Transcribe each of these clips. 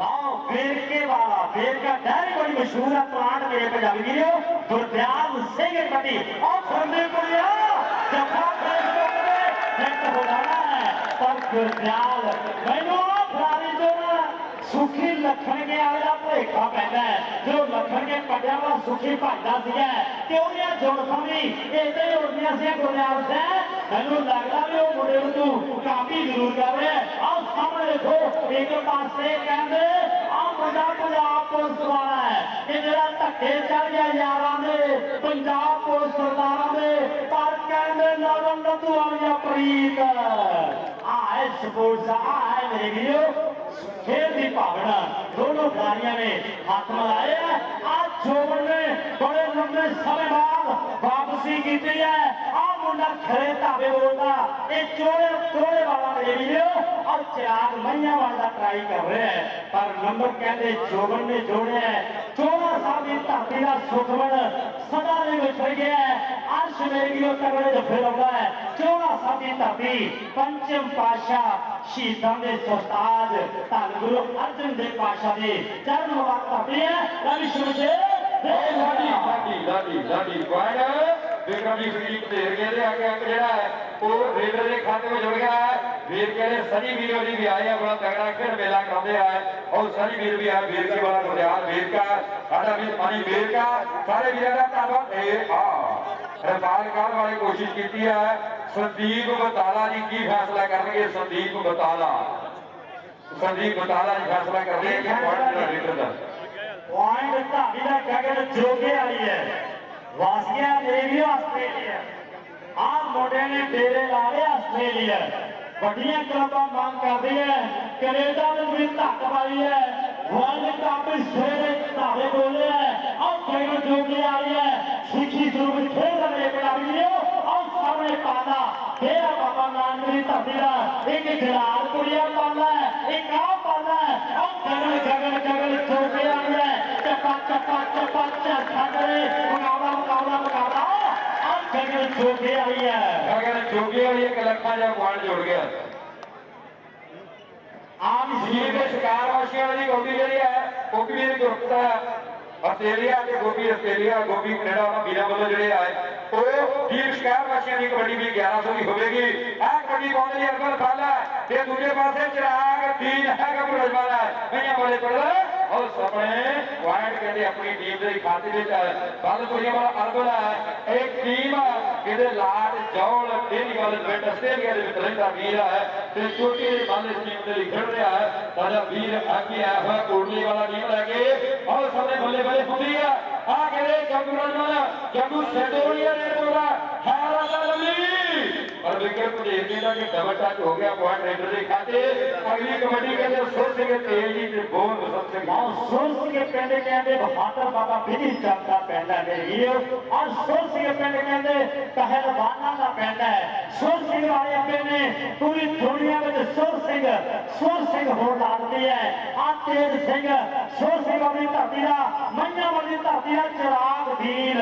हाँ वेरके वाला वेरका डेयरी बड़ी मशहूर है प्लांट मेरे पंजाबी वीडियो गुरदयाल सिंह पति और फरमे कुड़िया जफा फेसबुक पे ਸੁਖੀ ਵਾਲੇ ਦਾ ਭੇਖਾ ਪੈਂਦਾ ਹੈ। ਜੋ ਲੱਖਣ ਕੇ ਸੁਖੀ ਭੱਜਦਾ ਸੀਗਾ ਤੇ ਉਹਦੀਆਂ ਜੁੜਫਾਂ ਵੀ ਇਦਾਂ ਹੀ ਉੜਦੀਆਂ ਸੀ ਗੁਰਦਿਆਲ ਸਿੰਘ ਮੈਨੂੰ ਲੱਗਦਾ ਵੀ ਉਹ ਮੁੰਡੇ ਨੂੰ ਤੂੰ ਕਾਪੀ ਜ਼ਰੂਰ ਕਰ ਰਿਹਾ ਆਹ ਸਾਹਮਣੇ ਦੇਖੋ, ਇੱਕ ਪਾਸੇ ਕਹਿੰਦੇ, ਆਹ ਮੁੰਡਾ ਪੰਜਾਬ ਪੁਲਿਸ ਵਾਲਾ ਹੈ। ਇਹ ਜਿਹੜਾ ਧੱਕੇ ਚੜ ਗਿਆ ਯਾਰਾਂ ਦੇ, ਪੰਜਾਬ ਪੁਲਿਸ ਸਰਦਾਰਾਂ ਦੇ। ਪਰ ਕਹਿੰਦੇ ਨਵਨ ਨਦੂ ਵਾਲੀਆ ਪ੍ਰੀਤ। ਆਏ ਸਪੋਰਟਸ ਆਏ ਮੇਰੇ ਵੀਰੋ। ਖੇਡ ਦੀ ਭਾਵਨਾ ਦੋਨੋਂ ਖਿਡਾਰੀਆਂ ਨੇ ਹੱਥ ਮਿਲਾਏ ਆ। ਆ ਜੋਬਨ ਨੇ ਬੜੇ ਲੰਬੇ ਸਮੇਂ ਬਾਅਦ ਵਾਪਸੀ ਕੀਤੀ ਹੈ। ਆ ਮੁੰਡਾ ਖਰੇ ਧਾਵੇ ਬੋਲਦਾ ਇਹ ਚੋਲੇ ਚੋਲੇ ਵਾਲਾ ਮੇਰੇ ਵੀਰੋ ਔਰ ਚਿਰਾਗ ਮਈਆਂ ਵਾਲਾ ਟਰਾਈ ਕਰ ਰਿਹਾ ਹੈ ਪਰ ਨੰਬਰ ਕਹਿੰਦੇ ਜੋਬਨ ਨੇ ਜੋੜਿਆ ਚੋਲਾ ਸਾਹਿਬ ਦੀ ਧਰਤੀ ਦਾ ਸੁਖਮਨ ਸਦਾ ਦੇ ਵਿੱਚ ਗਿਆ ਅਰਸ਼ ਮੇਰੇ ਵੀਰੋ ਤਗੜੇ ਜਫੇ ਲਾਉਂਦਾ ਹੈ ਚੋਲਾ ਸਾਹਿਬ ਦੀ ਧਰਤੀ ਪੰਚਮ ਪਾਸ਼ਾ ਸ਼ਹੀਦਾਂ ਦੇ ਸਰਤਾਜ ਧੰਨ ਗੁਰੂ ਅਰਜਨ ਦੇਵ ਪਾਸ਼ਾ ਦੇ ਚਰਨ ਮੁਬਾਰਕ ਧਰਤੀ ਹੈ ਰਵੀ ਸ਼ੁਭਜੇ ਇਹ ਲਾਡੀ ਲਾਡੀ ਲਾਡੀ ਲਾਡੀ ਪੁਆਇੰਟ ਵਿਕਰਮ ਜੀ ਸੁਦੀਪ ਦੇ ਅੱਗੇ ਅੰਕ ਜਿਹੜਾ ਹੈ, ਉਹ ਰੇਡਰ ਦੇ ਖਾਤੇ ਵਿੱਚ ਜੁੜ ਗਿਆ ਹੈ। ਵੀਰ ਕਹਿੰਦੇ ਸਨੀ ਵੀਰ ਹੋਰੀ ਵੀ ਆਏ ਆ, ਬੜਾ ਤਗੜਾ ਖੇਡ ਮੇਲਾ ਕਰਾਉਂਦੇ ਆ। ਔਰ ਸਨੀ ਵੀਰ ਵੀ ਆ, ਵੀਰ ਕੀ ਵਾਲਾ ਗੁਰਿਆਲ ਵੀਰ ਕਾ, ਸਾਡਾ ਵੀਰ ਪਾਣੀ ਵੀਰ ਕਾ। ਸਾਰੇ ਵੀਰਾਂ ਦਾ ਧੰਨਵਾਦ। ਇਹ ਆ ਰਫਾਲ ਕਾਲ ਵਾਲੇ ਕੋਸ਼ਿਸ਼ ਕੀਤੀ ਹੈ ਸੰਦੀਪ ਬਤਾਲਾ ਜੀ ਕੀ ਫੈਸਲਾ ਕਰਨਗੇ? ਸੰਦੀਪ ਬਤਾਲਾ। ਸੰਦੀਪ ਬਤਾਲਾ ਜੀ ਫੈਸਲਾ ਕਰਦੇ ਕਿ ਪੁਆਇੰਟ ਦਾ ਰੇਡਰ ਦਾ। ਪੁਆਇੰਟ ਧਾਰੀ ਦਾ ਗਗਨ ਜੋਗੇ ਵਾਲੀ ਹੈ। ਵਾਸੀਆ ਦੇਵੀ ਆਸਟ੍ਰੇਲੀਆ ਆ ਮੁੰਡੇ ਨੇ ਡੇਰੇ ਲਾ ਲਏ ਆਸਟ੍ਰੇਲੀਆ ਵੱਡੀਆਂ ਕਲੱਬਾਂ ਮੰਗ ਕਰਦੀ ਹੈ ਕੈਨੇਡਾ ਦੇ ਵੀ ਧੱਕ ਪਾਈ ਹੈ ਵਰਲਡ ਕੱਪ ਸਵੇਰੇ ਧਾਵੇ ਬੋਲੇ ਹੈ ਆਹ ਗਗਨ ਜੋਗੇ ਵਾਲੀ ਹੈ ਸਿੱਖੀ ਸਰੂਪ ਖੇਡ ਰਹੇ ਪੰਜਾਬੀ ਆਹ ਸਾਹਮਣੇ ਪਾਦਾ ਫੇਰ ਬਾਬਾ ਨਾਨਕ ਦੀ ਧਰਤੀ ਦਾ ਇੱਕ ਜਲਾਲ ਕੁੜੀਆ ਪਾਲਾ ਇੱਕ ਆ ਪਾਲਾ ਆਹ ਗਗਨ ਗਗਨ ਗਗਨ ਜੋਗੇ ਵਾਲੀ ਹੈ ਚੱਪਾ ਚੱਪਾ ਚੱਪਾ ਚੱਪਾ ਕਰੇ ਗਗਨ ਜੋਗੇ ਵਾਲੀ ਹੈ। ਅਗਰ ਜੋਗੀ ਵਾਲੀ ਇੱਕ ਲੱਖਾਂ ਦਾ ਪੁਆਇੰਟ ਜੁੜ ਗਿਆ। ਆਮ ਜੀ ਸੀ ਦੇ ਸ਼ਿਕਾਰ ਵਾਸੀਆਂ ਦੀ ਗੋਪੀ ਜਿਹੜੀ ਹੈ ਗੋਪੀ ਦੀ ਗਰੁੱਪ ਦਾ ਆਸਟ੍ਰੇਲੀਆ ਤੇ ਗੋਪੀ ਆਸਟ੍ਰੇਲੀਆ ਗੋਪੀ ਕੈਨੇਡਾ ਉਹਨਾਂ ਵੀਰਾਂ ਵੱਲੋਂ ਜਿਹੜੇ ਆਏ ਉਹ ਵੀਰ ਸ਼ਿਕਾਰ ਵਾਸੀਆਂ ਦੀ ਕਬੱਡੀ ਵੀ 1100 ਦੀ ਹੋਵੇਗੀ। ਇਹ ਕਬੱਡੀ ਪਾਉਣ ਲਈ ਅਰਬਲ ਖਾਲਾ ਤੇ ਦੂਜੇ ਪਾਸੇ ਚਿਰਾਗ ਤੀਨ ਹੈਗਾ ਮੁਲਜ਼ਮਾਨ ਹੈ? ਕਈਆਂ ਵਾਲੇ ਪੜਦਾ ਔਰ ਸਾਹਮਣੇ ਪੁਆਇੰਟ ਕਹਿੰਦੇ ਆਪਣੀ ਟੀਮ ਦੇ ਖਾਤੇ ਵਿੱਚ ਬੰਦਪੁਰੀਆਂ ਵਾਲਾ ਅਰਬਲ ਹੈ। ਇੱਕ ਟੀਮ ਇਹਦੇ ਲਾਟ ਜੌਲ ਡੇਲੀ ਵਾਲੇ ਪਿੰਡ ਆਸਟ੍ਰੇਲੀਆ ਦੇ ਵਿੱਚ ਰਹਿੰਦਾ ਵੀਰ ਹੈ ਤੇ ਛੋਟੇ ਬੰਦ ਟੀਮ ਦੇ ਲਈ ਖੇਡ ਰਿਹਾ ਹੈ। ਸਾਡਾ ਵੀਰ ਅੱਗੇ ਆਇਆ ਹੋਇਆ ਕੋਟਲੀ ਵਾਲਾ ਟੀਮ ਲੈ ਕੇ। ਔਰ ਸਾਡੇ ਬੱਲੇ ਬੱਲੇ ਹੁੰਦੀ ਆ। ਆ ਕਹਿੰਦੇ ਜੰਗੂ ਰਜਮਾਨ ਜੰਗੂ ਸੈਟੋਰੀਆ ਦੇ ਕੋਲਾ ਹੈ ਰਾਜਾ ਲੰਮੀ। ਪਰ ਵਿਕਟ ਭਜੇਰ ਜੀ ਦਾ ਕਿ ਡਬਲ ਟੱਚ ਹੋ ਗਿਆ ਪੁਆਇੰਟ ਰੇਡਰ ਦੇ ਖਾਤੇ। ਅਗਲੀ ਕਬੱਡੀ ਕਹਿੰਦੇ ਸੁਰ ਸਿੰਘ ਤੇਲ ਜੀ ਤੇ ਬੋਲ ਬਸੰਤ ਸਿੰਘ ਆਹ ਸੁਰ ਸਿੰਘ ਪਿੰਡ ਕਹਿੰਦੇ ਬਹਾਦਰ ਬਾਬਾ ਬਿਧੀ ਚੰਦ ਦਾ ਪਿੰਡ ਹੈ ਮੇਰੇ ਵੀਰੋ। ਔਰ ਸੁਰ ਸਿੰਘ ਪਿੰਡ ਕਹਿੰਦੇ ਪਹਿਲਵਾਨਾਂ ਦਾ ਪਿੰਡ ਹੈ। ਸੁਰ ਸਿੰਘ ਵਾਲੇ ਅੱਗੇ ਨੇ ਪੂਰੀ ਦੁਨੀਆ ਵਿੱਚ ਸੁਰ ਸਿੰਘ ਸੁਰ ਸਿੰਘ ਹੋਣ ਲੱਗਦੀ ਹੈ। ਆ ਤੇਜ ਸਿੰਘ, ਸੁਰ ਸਿੰਘ ਆਪਣੀ ਧਰਤੀ ਦਾ ਮਈਆਂ ਵਾਲੀ ਧਰਤੀ ਦਾ ਚਿਰਾਗ ਵੀਰ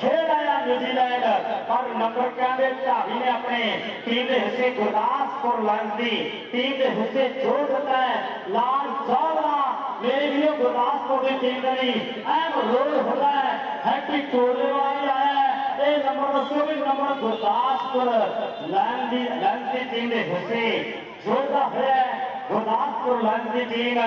ਖੇਡ ਆਇਆ ਨਿਊਜ਼ੀਲੈਂਡ। ਪਰ ਨੰਬਰ ਕਹਿੰਦੇ ਢਾਬੀ ਨੇ ਆਪਣੇ ਟੀਮ ਦੇ ਹਿੱਸੇ ਗੁਰਦਾਸਪੁਰ ਲਾਇਨਸ ਦੀ ਟੀਮ ਦੇ ਹਿੱਸੇ ਜੋੜ ਦਿੱਤਾ ਹੈ ਲਾਲ ਚਾਵਲਾ ਮੇਰੇ ਵੀਰੋ ਗੁਰਦਾਸਪੁਰ ਦੀ ਟੀਮ ਦੇ ਲਈ ਅਹਿਮ ਰੋਲ ਹੁੰਦਾ ਹੈ ਹੈਪੀ ਟੋਲੇ ਵਾਲਾ ਆਇਆ ਹੈ ਇਹ ਨੰਬਰ ਦੱਸੋ ਵੀ ਨੰਬਰ ਗੁਰਦਾਸਪੁਰ ਲਾਇਨ ਦੀ ਲਾਇਨ ਦੀ ਟੀਮ ਦੇ ਹਿੱਸੇ ਜੋੜਦਾ ਹੋਇਆ ਹੈ ਗੁਰਦਾਸਪੁਰ ਲਾਇਨ ਦੀ ਟੀਮ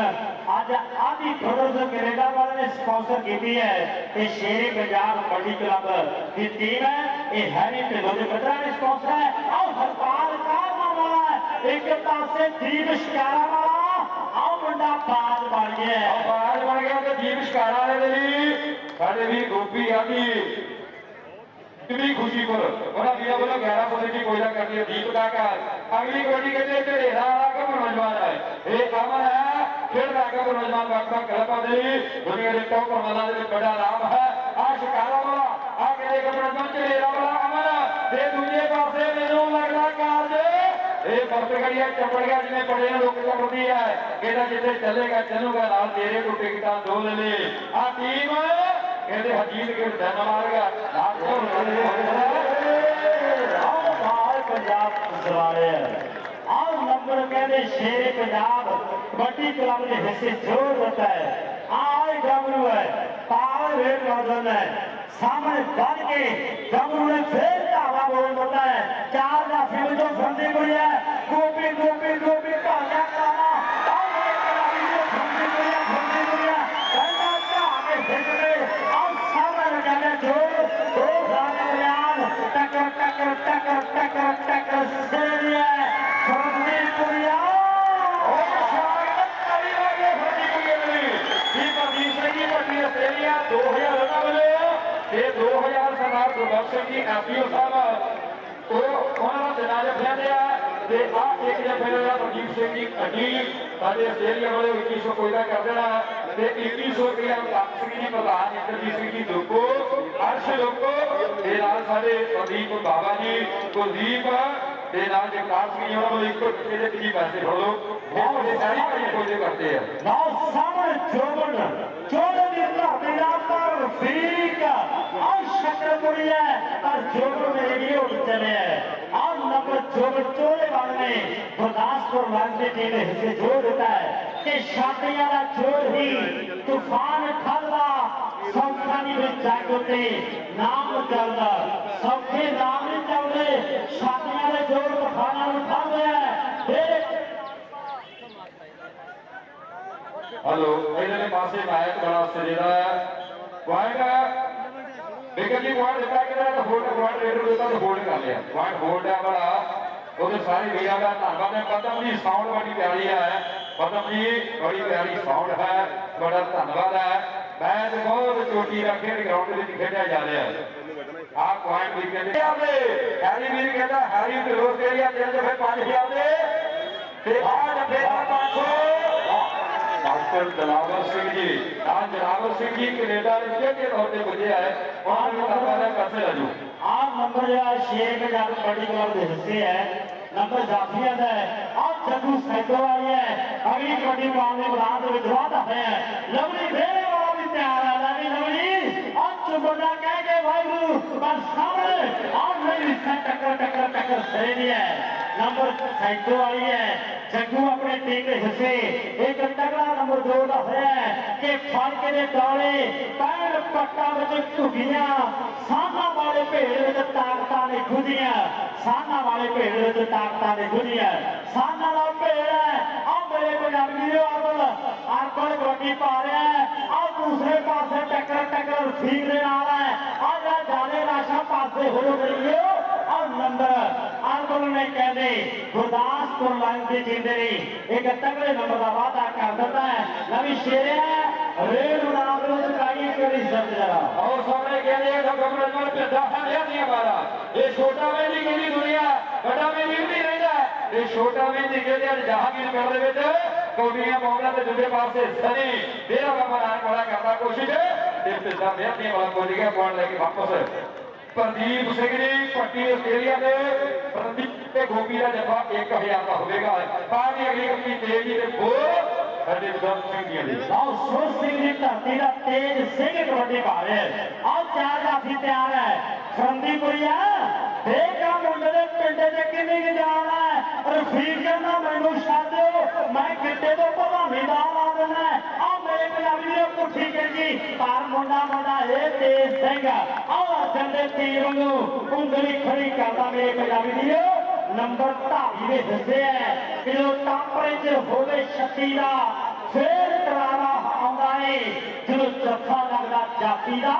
ਅੱਜ ਆਦੀ ਬ੍ਰਦਰਜ਼ ਕੈਨੇਡਾ ਵਾਲੇ ਨੇ ਸਪਾਂਸਰ ਕੀਤੀ ਹੈ ਇਹ ਸ਼ੇਰੇ ਪੰਜਾਬ ਕਬੱਡੀ ਕਲੱਬ ਦੀ ਟੀਮ ਹੈ ਇਹ ਹੈਰੀ ਢਿੱਲੋਂ ਦੇ ਬੱਚਾ ਨੇ ਸਪਾਂਸਰ ਹੈ। ਆਓ ਹਰਪਾਲ ਕਾਰਮਾ ਵਾਲਾ ਇੱਕ ਪਾਸੇ ਦੀਪ ਸ਼ਿਕਾਰਾ ਵਾਲਾ ਆਓ ਮੁੰਡਾ ਬਾਜ ਬਣ ਗਿਆ। ਹੈ। ਬਣ ਗਿਆ ਤੇ ਜੀਵ ਸ਼ਿਕਾਰਾ ਵਾਲੇ ਦੇ ਲਈ ਸਾਡੇ ਵੀ ਗੋਪੀ ਆਦੀ ਕਿੰਨੀ ਖੁਸ਼ੀ ਕੋਲ ਉਹਨਾਂ ਵੀਰਾਂ ਵੱਲੋਂ 1100 ਦੀ ਕੋਈ ਕਰਦੀ ਹੈ ਦੀਪ ਦਾ ਘਰ। ਅਗਲੀ ਕਬੱਡੀ ਕਹਿੰਦੇ ਢੇਰਾ ਵਾਲਾ ਕੰਮ ਨੌਜਵਾਨ ਹੈ? ਇਹ ਅਮਨ ਹੈ। ਖੇਡ ਦਾ ਕੰਮ ਨੌਜਵਾਨ ਵੱਖ ਵੱਖ ਦੇ ਦੁਨੀਆ ਦੇ ਟੌਪ ਰਮਾਨਾਂ ਦੇ ਬੜਾ ਨਾਮ ਹੈ। ਆ ਸ਼ਿਕਾਰਾ ਵਾਲਾ ਆ ਕਹਿੰਦੇ ਕੰਮ ਨੌਜਵਾਨ ਢੇਰਾ ਤੇ ਦੂਜੇ ਪਾਸੇ ਮੈਨੂੰ ਲੱਗਦਾ ਕਾਰਜ, ਇਹ ਪੁਰਤਗਾਲੀ ਆ ਜਿਵੇਂ ਬੜੇ ਲੋਕ ਚੱਪੜਦੀ ਹੈ ਕਹਿੰਦਾ ਜਿੱਥੇ ਚੱਲੇਗਾ, ਚੱਲੂਗਾ, ਨਾਲ ਤੇਰੇ ਤੋਂ ਟਿਕਟਾਂ ਦੋ ਲੈ ਲੈ। ਆ ਟੀਮ ਕਹਿੰਦੇ ਹਜੀਤ ਕੇ ਡਨ ਮਾਰਗਾ ਨਾਲ ਆਓ ਬਾਹਰ ਪੰਜਾਬ ਸਵਾਰੇ ਆਓ ਨੰਬਰ ਕਹਿੰਦੇ ਸ਼ੇਰੇ ਪੰਜਾਬ ਕਬੱਡੀ ਕਲੱਬ ਦੇ ਹਿੱਸੇ ਜੋਰ ਦਿੱਤਾ ਹੈ। ਆਏ ਗਮਰੂ ਹੈ ਪਾਵਰ ਰੇਡ ਮਰਦਨ ਹੈ। ਸਾਹਮਣੇ ਵੱਧ ਕੇ ਗਮਰੂ ਨੇ ਫੇਰ ਧਾਵਾ ਬੋਲ ਦਿੱਤਾ ਹੈ। ਚਾਰ ਦਾ ਫਿਲ ਤੋਂ ਫੰਦੀ ਕੋਈ ਹੈ। ਗੋਪੀ ਗੋਪੀ ਗੋਪੀ ਭਾਲਿਆ ਕਾਲਾ ਆਓ ਇਹ ਕਲਾਬੀ ਦੇ ਫੰਦੀ ਕੋਈ ਹੈ। ਜੀ ਪੱਟੀ ਆਸਟ੍ਰੇਲੀਆ 2000 ਰਨਾਂ ਵੱਲੋਂ ਤੇ 2000 ਸਰਦਾਰ ਗੁਰਬਖਸ਼ ਸਿੰਘ ਜੀ ਐਸਪੀਓ ਸਾਹਿਬ ਉਹ ਉਹਨਾਂ ਦਾ ਜਨਾਜ਼ਾ ਫਿਆਦੇ ਆ ਤੇ ਆ ਇੱਕ ਜਫੇ ਦਾ ਪ੍ਰਦੀਪ ਸਿੰਘ ਜੀ ਅੱਡੀ ਸਾਡੇ ਆਸਟ੍ਰੇਲੀਆ ਵਾਲੇ 2100 ਕੋਈ ਦਾ ਕਰ ਦੇਣਾ। ਤੇ 2100 ਰੁਪਇਆ ਕਾਪ ਸਿੰਘ ਜੀ ਪ੍ਰਧਾਨ ਇੰਦਰਜੀਤ ਸਿੰਘ ਜੀ ਲੋਕੋ ਅਰਸ਼ ਲੋਕੋ ਤੇ ਨਾਲ ਸਾਡੇ ਪ੍ਰਦੀਪ ਬਾਬਾ ਜੀ, ਕੁਲਦੀਪ ਤੇ ਨਾਲ ਜਗਤਾਰ ਸਿੰਘ ਜੀ ਉਹਨਾਂ ਨੂੰ ਇੱਕੋ ਟਿੱਕੇ ਦੇ ਪਿੱਛੇ ਪੈਸੇ ਫੜ ਲਓ ਬਹੁਤ ਦੇ ਸਾਰੀ ਕਰੀ ਕੋਈ ਕਰਦੇ ਆ। ਨਾਓ ਸਾਹਮਣੇ ਜੋਬਨ ਜੋਬਨ ਦੀ ਧਰਤੀ ਦਾ ਪਰ ਫੀਕ ਆਹ ਸ਼ਕਰ ਕੁੜੀਆ ਪਰ ਜੋਬਨ ਮੇਰੇ ਲਈ ਉੱਠ ਚਲੇ ਆਹ ਨੰਬਰ ਜੋਬਨ ਚੋਲੇ ਵਾਲੇ ਗੁਰਦਾਸਪੁਰ ਵਾਲੇ ਦੇ ਟੀਮ ਦੇ ਹਿੱਸੇ ਜੋੜ ਦਿੱਤਾ ਹੈ ਕਿ ਸ਼ਾਦੀਆਂ ਦਾ ਜੋੜ ਹੀ ਤੂਫਾਨ ਠੱਲਦਾ ਸੌਖਾ ਨਹੀਂ ਵਿੱਚ ਜੱਗ ਉਤੇ ਨਾਮ ਚੱਲਦਾ ਸੌਖੇ ਨਾਮ ਨਹੀਂ ਚੱਲਦੇ ਸ਼ਾਦੀਆਂ ਦੇ ਜੋੜ ਤੂਫਾਨਾਂ ਨੂੰ ਠੱਲਦੇ ਹੈ ਇਹ ਹਲੋ ਇਹਦੇ ਪਾਸੇ ਮੈਚ ਬੜਾ ਸਿਰੇ ਦਾ ਪੁਆਇੰਟ ਬਿਕਰ ਜੀ ਪੁਆਇੰਟ ਦਿੱਤਾ ਕਿ ਤਾਂ ਹੋਲਡ ਪੁਆਇੰਟ ਰੇਡਰ ਦਿੱਤਾ ਤਾਂ ਹੋਲਡ ਕਰ ਲਿਆ। ਪੁਆਇੰਟ ਹੋਲਡ ਹੈ ਬੜਾ। ਉਹਦੇ ਸਾਰੇ ਵੀਰਾਂ ਦਾ ਧੰਨਵਾਦ ਹੈ ਪਦਮ ਜੀ ਸਾਊਂਡ ਬੜੀ ਪਿਆਰੀ ਹੈ। ਪਦਮ ਜੀ, ਬੜੀ ਪਿਆਰੀ ਸਾਊਂਡ ਹੈ। ਬੜਾ ਧੰਨਵਾਦ ਹੈ। ਮੈਚ ਬਹੁਤ ਚੋਟੀ ਦਾ ਖੇਡ ਗਰਾਊਂਡ ਦੇ ਵਿੱਚ ਖੇਡਿਆ ਜਾ ਰਿਹਾ ਹੈ। ਆ ਪੁਆਇੰਟ ਵੀ ਕਹਿੰਦੇ ਆਵੇ ਹੈਰੀ ਵੀਰ ਕਹਿੰਦਾ, ਹੈਰੀ ਤੇ ਆਸਟ੍ਰੇਲੀਆ ਤਿੰਨ ਦਫੇ 5000 ਦੇ ਤੇ ਆ ਡੱਬੇ ਦਾ 500 ਡਾਕਟਰ ਜਲਾਵਰ ਸਿੰਘ ਜੀ ਆ ਜਲਾਵਰ ਸਿੰਘ ਜੀ, ਕੈਨੇਡਾ ਦੇ ਜਿਹੜੇ ਤੌਰ ਪੁੱਜੇ ਆਏ। ਉਹਨਾਂ ਨੂੰ ਧੰਨਵਾਦ ਹੈ ਪੈਸੇ ਲਾਜੋ ਆਹ ਨੰਬਰ ਜਿਹੜਾ ਸ਼ੇਰ ਪੰਜਾਬ ਕਬੱਡੀ ਕਲੱਬ ਦੇ ਹਿੱਸੇ ਹੈ ਨੰਬਰ ਜਾਫੀਆ ਦਾ ਹੈ। ਆਹ ਜੱਗੂ ਸੈਦੋ ਵਾਲੀ ਹੈ। ਅਗਲੀ ਕਬੱਡੀ ਮੁਕਾਬਲੇ ਮੈਦਾਨ ਦੇ ਵਿੱਚ ਵਾਧਾ ਹੈ। ਲਵਲੀ ਵੇਲੇ ਵਾਲਾ ਵੀ ਤਿਆਰ ਹੈ ਲਵਲੀ ਲਵਲੀ। ਆਹ ਚੁਬੜਾ ਕਹਿ ਕੇ ਵਾਹਿਗੁਰੂ, ਪਰ ਸਾਹਮਣੇ ਆਹ ਨਹੀਂ ਸੈ ਟੱਕਰ ਟੱਕਰ ਟੱਕਰ, ਸਹੀ ਨਹੀਂ ਹੈ। ਨੰਬਰ ਸੈਦੋ ਵਾਲੀ ਹੈ। ਜੱਗੂ ਆਪਣੇ ਟੀਮ ਦੇ ਹਿੱਸੇ। ਇੱਕ ਤਗੜਾ ਨੰਬਰ ਦੋ ਹੋਇਆ ਕਿ ਫੜ ਦੇ ਡਾਲੇ ਪੈਰ ਪੱਟਾਂ ਵਿੱਚ ਝੁਕੀਆਂ ਸਾਨਾ ਵਾਲੇ ਭੇੜ ਵਿੱਚ ਤਾਕਤਾਂ ਨੇ ਗੁੱਝੀਆਂ। ਸਾਨਾ ਵਾਲੇ ਭੇਡ ਵਿੱਚ ਤਾਕਤਾਂ ਨੇ ਗੁੱਝੀਆਂ। ਸਾਨਾ ਦਾ ਭੇਡ ਹੈ। ਆ ਮੇਰੇ ਪੰਜਾਬੀ ਦੇ ਅਰਬਲ ਅਰਬਲ ਗੋਡੀ ਪਾ ਰਿਹਾ ਹੈ? ਆ ਦੂਸਰੇ ਪਾਸੇ ਟੱਕਰ ਟੱਕਰ ਫੀਕ ਦੇ ਨਾਲ ਹੈ। ਆ ਜਿਹੜਾ ਜਾਲੇ ਰਾਸ਼ਾ ਪਾਸੇ ਹੋ ਗਈ ਆ ਨੰਬਰ ਅਰਬਲ ਨੇ ਕਹਿੰਦੇ, ਗੁਰਦਾਸਪੁਰ ਲਾਈਨ ਦੀ ਟੀਮ ਦੇ ਇੱਕ ਤਗੜੇ ਨੰਬਰ ਦਾ ਵਾਅਦਾ ਕਰ ਦਿੱਤਾ ਹੈ। ਨਵੀਂ ਸ਼ੇਰਿਆ ਰੇਡ ਉਡਾਨ ਦੇ ਵਿੱਚ ਕਾਈ ਕਿਹੜੀ ਸਰਦ ਜਰਾ। ਔਰ ਸਾਹਮਣੇ ਕਹਿੰਦੇ ਆ ਲੋਕ ਨਾਲ ਪਿੱਛਾ ਹਲਿਆ ਨਹੀਂ ਮਾਰਾ। ਇਹ ਛੋਟਾ ਵੇ ਨਹੀਂ ਕਹਿੰਦੀ ਦੁਨੀਆ, ਵੱਡਾ ਵੇ ਨਹੀਂ ਰਹਿੰਦਾ ਇਹ ਛੋਟਾ ਵੇ ਨਹੀਂ ਕਹਿੰਦੇ ਅੱਜ ਜਹਾਂਗੀਰ ਪਿੰਡ ਦੇ ਵਿੱਚ? ਕੌਡੀਆਂ ਪਾਉਣਾ ਤੇ ਦੂਜੇ ਪਾਸੇ ਸਨੀ, ਤੇਰਾ ਬਾਬਾ ਨਾਨਕ ਵਾਲਾ ਕਰਦਾ ਕੋਸ਼ਿਸ਼। ਤੇ ਪਿੱਛਾ ਵਿਆਹੀ ਵਾਲਾ ਕੋਲੀ ਗਿਆ ਲੈ ਕੇ ਵਾਪਸ। ਪ੍ਰਦੀਪ ਸਿੰਘ ਜੀ, ਪੱਟੀ ਆਸਟ੍ਰੇਲੀਆ ਦੇ ਪ੍ਰਦੀਪ ਤੇ ਗੋਪੀ ਦਾ ਜੱਫਾ 1000 ਦਾ ਹੋਵੇਗਾ। ਤਾਂ ਵੀ ਅਗਲੀ ਕੰਪਨੀ ਤੇਜ਼ ਜੀ ਤੇ ਬੋਲ ਸਾਡੇ ਵਿਦਵਾਨ ਸਿੰਘ ਜੀ ਦੀ ਆਓ, ਸੁਰ ਸਿੰਘ ਦੀ ਧਰਤੀ ਦਾ ਤੇਜ ਸਿੰਘ ਕਬੱਡੀ ਪਾ ਆਓ, ਚਾਰ ਜਾਫੀ ਤਿਆਰ ਹੈ। ਫਰੰਦੀਪੁਰੀਆ, ਦੇਖਾ ਮੁੰਡੇ ਦੇ ਪਿੰਡ ਦੇ ਕਿੰਨੀ ਕੁ ਰਫੀਕ ਕਹਿੰਦਾ, ਮੈਨੂੰ ਛੱਡ ਦਿਓ। ਮੈਂ ਗਿੱਟੇ ਤੋਂ ਭਵਾਵੇਂ ਦਾ ਲਾ ਦਿੰਦਾ ਆ ਮੇਰੇ ਪੰਜਾਬੀ ਦੇ ਪੁੱਠੀ ਕਹਿੰਦੀ ਪਰ ਮੁੰਡਾ ਮੁੰਡਾ ਇਹ ਤੇਜ ਸਿੰਘ। ਆਓ ਅਰਜਨ ਦੇ ਤੀਰ ਨੂੰ ਉਂਗਲੀ ਖੜੀ ਕਰਦਾ ਮੇਰੇ ਪੰਜਾਬੀ ਦੀ। ਨੰਬਰ ਢਾਈ ਦੇ ਦੱਸਿਆ ਹੈ ਜਦੋਂ ਟੈਂਪਰੇਚਰ ਹੋਵੇ 36 ਦਾ ਫੇਰ ਕਰਾਰਾ ਆਉਂਦਾ ਏ। ਜਦੋਂ ਜੱਫਾ ਲੱਗਦਾ ਜਾਫੀ ਦਾ,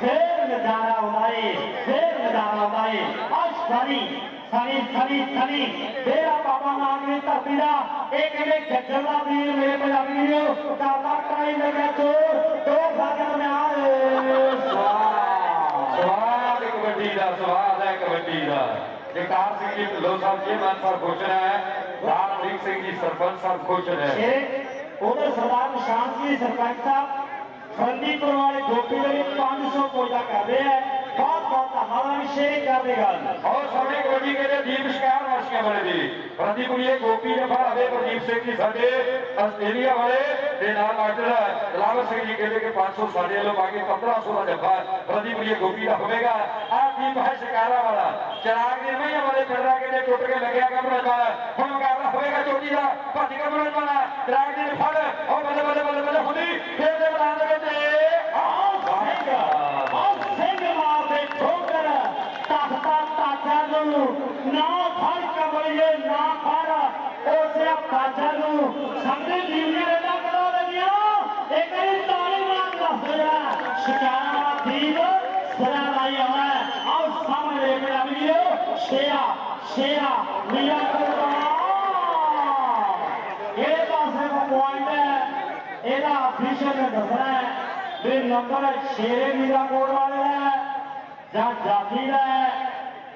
ਫੇਰ ਨਜ਼ਾਰਾ ਆਉਂਦਾ ਏ। ਫੇਰ ਨਜ਼ਾਰਾ ਆਉਂਦਾ ਏ। ਅੱਜ ਸਾਰੀ ਸਾਰੀ ਸਾਰੀ। ਤੇਰਾ ਬਾਬਾ ਨਾਨਕ ਦੀ ਧਰਤੀ ਦਾ। ਇਹ ਕਹਿੰਦੇ ਗੱਜਰ ਦਾ ਵੀਰ ਮੇਰੇ ਪੰਜਾਬੀ ਵੀਰੋ ਟਰਾਈ ਲੱਗਿਆ ਚੋਰ ਦੋ ਭਾਗਾਂ ਦਰਮਿਆਨ। ਸਵਾਹ ਸਵਾਦ ਕਬੱਡੀ ਦਾ ਸਵਾਦ ਹੈ ਕਬੱਡੀ ਦਾ। ਜਗਤਾਰ ਸਿੰਘ ਜੀ ਢਿੱਲੋਂ ਸਾਹਿਬ ਜੀ ਮਾਨ ਸਾਹਿਬ ਖੁਸ਼ ਹੈ ਰਾਮਦੀਪ ਸਿੰਘ ਜੀ ਸਰਪੰਚ ਸਾਹਿਬ ਖੁਸ਼ ਹੈ ਉਧਰ ਸਰਦਾਰ ਨਿਸ਼ਾਨ ਸਿੰਘ ਸਰਪੰਚ ਸਾਹਿਬ ਫਰੰਦੀਪੁਰ ਵਾਲੇ ਗੋਪੀ ਦੇ ਲਈ 500 ਕੋਜਾ ਕਰ ਰਹੇ ਹੈ ਬਹੁਤ ਬਹੁਤ ਧੰਨਵਾਦ ਅਭਿਸ਼ੇਕ ਕਰਦੇ ਗੱਲ। ਔਰ ਸਾਡੇ ਕਬੱਡੀ ਦੇ ਦੀਪ ਸ਼ਿਕਾਰ ਵਾਸੀਆਂ ਵਾਲੇ ਜੀ। ਪ੍ਰਦੀਪੁਰੀਏ ਗੋਪੀ ਨੇ ਫੜਾਵੇ ਪ੍ਰਦੀਪ ਸਿੰਘ ਜੀ ਸਾਡੇ ਆਸਟ੍ਰੇਲੀਆ ਵਾਲੇ ਤੇ ਨਾਲ ਮਾਸਟਰ ਦਲਾਵਰ ਸਿੰਘ ਜੀ ਕਹਿੰਦੇ ਕਿ 500 ਸਾਡੇ ਵੱਲੋਂ ਬਾਕੀ 1500 ਦਾ ਜੱਫਾ ਪ੍ਰਦੀਪੁਰੀਏ ਗੋਪੀ ਦਾ ਹੋਵੇਗਾ। ਆ ਦੀਪ ਹੈ ਸ਼ਿਕਾਰਾ ਵਾਲਾ। ਚਰਾਗ ਦੇ ਮਈਆਂ ਵਾਲੇ ਪਿੰਡਰਾ ਕਹਿੰਦੇ ਟੁੱਟ ਕੇ ਲੱਗਿਆ ਕਮਰਾ ਵਾਲਾ ਹੁਣ ਮੁਕਾਬਲਾ ਹੋਵੇਗਾ ਚੋਟੀ ਦਾ, ਭੱਜ ਕਮਰਾ ਵਾਲਾ ਚਰਾਗ ਦੇ ਫੜ, ਉਹ ਬੱਲੇ ਬੱਲੇ ਬੱਲੇ ਬੱਲੇ ਹੁੰਦੀ ਫੇਰ ਦੇ ਮੈਦਾਨ ਦੇ ਵਿੱਚ ਆਓ ਸਿੰਘ ਆਓ ਸਿੰਘ ਮਾਰਦੇ ਠੋਕਰ ਤਖਤਾ ਤਾਜਾ ਨੂੰ ਨਾ ਫੜ ਕਬਲੀਏ ਨਾ ਫੜ। ਉਹ ਜਿਹਾ ਨੂੰ ਸਾਡੇ ਦੀਵੀਆਂ ਦੇ ਨਾਲ ਲੱਗਿਆ ਇੱਕ ਵਾਰੀ ਤਾਲੀ ਮਾਰ ਦੱਸ ਰਿਹਾ। ਸ਼ਿਕਾਰਾ ਦੀਪ ਸਰਾ ਲਾਈ ਆਉਣਾ ਆਓ ਸਾਹਮਣੇ ਦੇਖ ਵੀਡੀਓ ਸ਼ੇਰਾ ਸ਼ੇਰਾ ਲੀਲਾ ਕਰਦਾ ਇਹ ਪਾਸੇ ਪੁਆਇੰਟ ਹੈ। ਇਹਦਾ ਅਫੀਸ਼ੀਅਲ ਨੇ ਦੱਸਣਾ ਹੈ ਵੀ ਨੰਬਰ ਸ਼ੇਰੇ ਮੀਰਾ ਕੋਲ ਵਾਲੇ ਹੈ ਜਾਂ ਜਾਫੀ ਦਾ ਹੈ।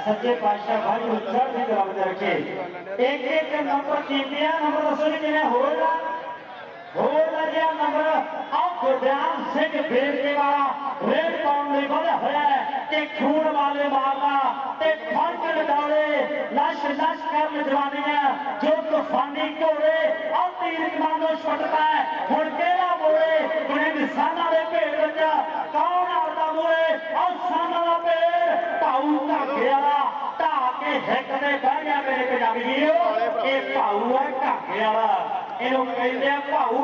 ਪਾਤਸ਼ਾਹ ਭਾਈ ਨੂੰ ਚੜ੍ਹਦੀ ਕਲਾ ਵਿੱਚ ਰੱਖੇ ਇੱਕ ਇੱਕ ਨੰਬਰ ਕੀਤਿਆ ਨੰਬਰ ਦੱਸੋ ਜੀ ਕਿਵੇਂ ਹੋਏਗਾ ਹੋਰ ਲੱਗਿਆ ਨੰਬਰ ਆਹ ਗੁਰਦਿਆਲ ਸਿੰਘ ਬੇਰਕੇ ਵਾਲਾ ਰੇਡ ਪਾਉਣ ਲਈ ਵਧਿਆ ਹੋਇਆ ਹੈ ਕਿ ਖੂਨ ਵਾਲੇ ਮਾਰਨਾ ਤੇ ਫ਼ਰਕ ਲਗਾਵੇ ਲਸ਼ ਲਸ਼ ਕਰਨ ਜਵਾਨੀਆਂ ਜੋ ਤੂਫਾਨੀ ਘੋੜੇ ਆਹ ਤੀਰ ਕਮਾਂਡੋ ਛੁੱਟਦਾ ਹੈ ਹੁਣ ਕਿਹੜਾ ਮੋੜੇ ਬਣੇ ਨਿਸ਼ਾਨਾ ਦੇ ਭੇਡ ਵਿੱਚ ਕੌਣ ਆਉਂਦਾ ਮੋੜੇ ਆਹ ਸਾਨਾ ਦਾ ਭੇਡ ਭਾਊ ਧਾਗੇ ਵਾਲਾ ਢਾ ਕੇ ਹਿੱਕ ਤੇ ਬਹਿ ਗਿਆ ਮੇਰੇ ਪੰਜਾਬੀ ਵੀਰੋ, ਇਹ ਭਾਊ ਹੈ ਧਾਗੇ ਵਾਲਾ। ਇਹਨੂੰ ਕਹਿੰਦੇ ਆ ਭਾਊ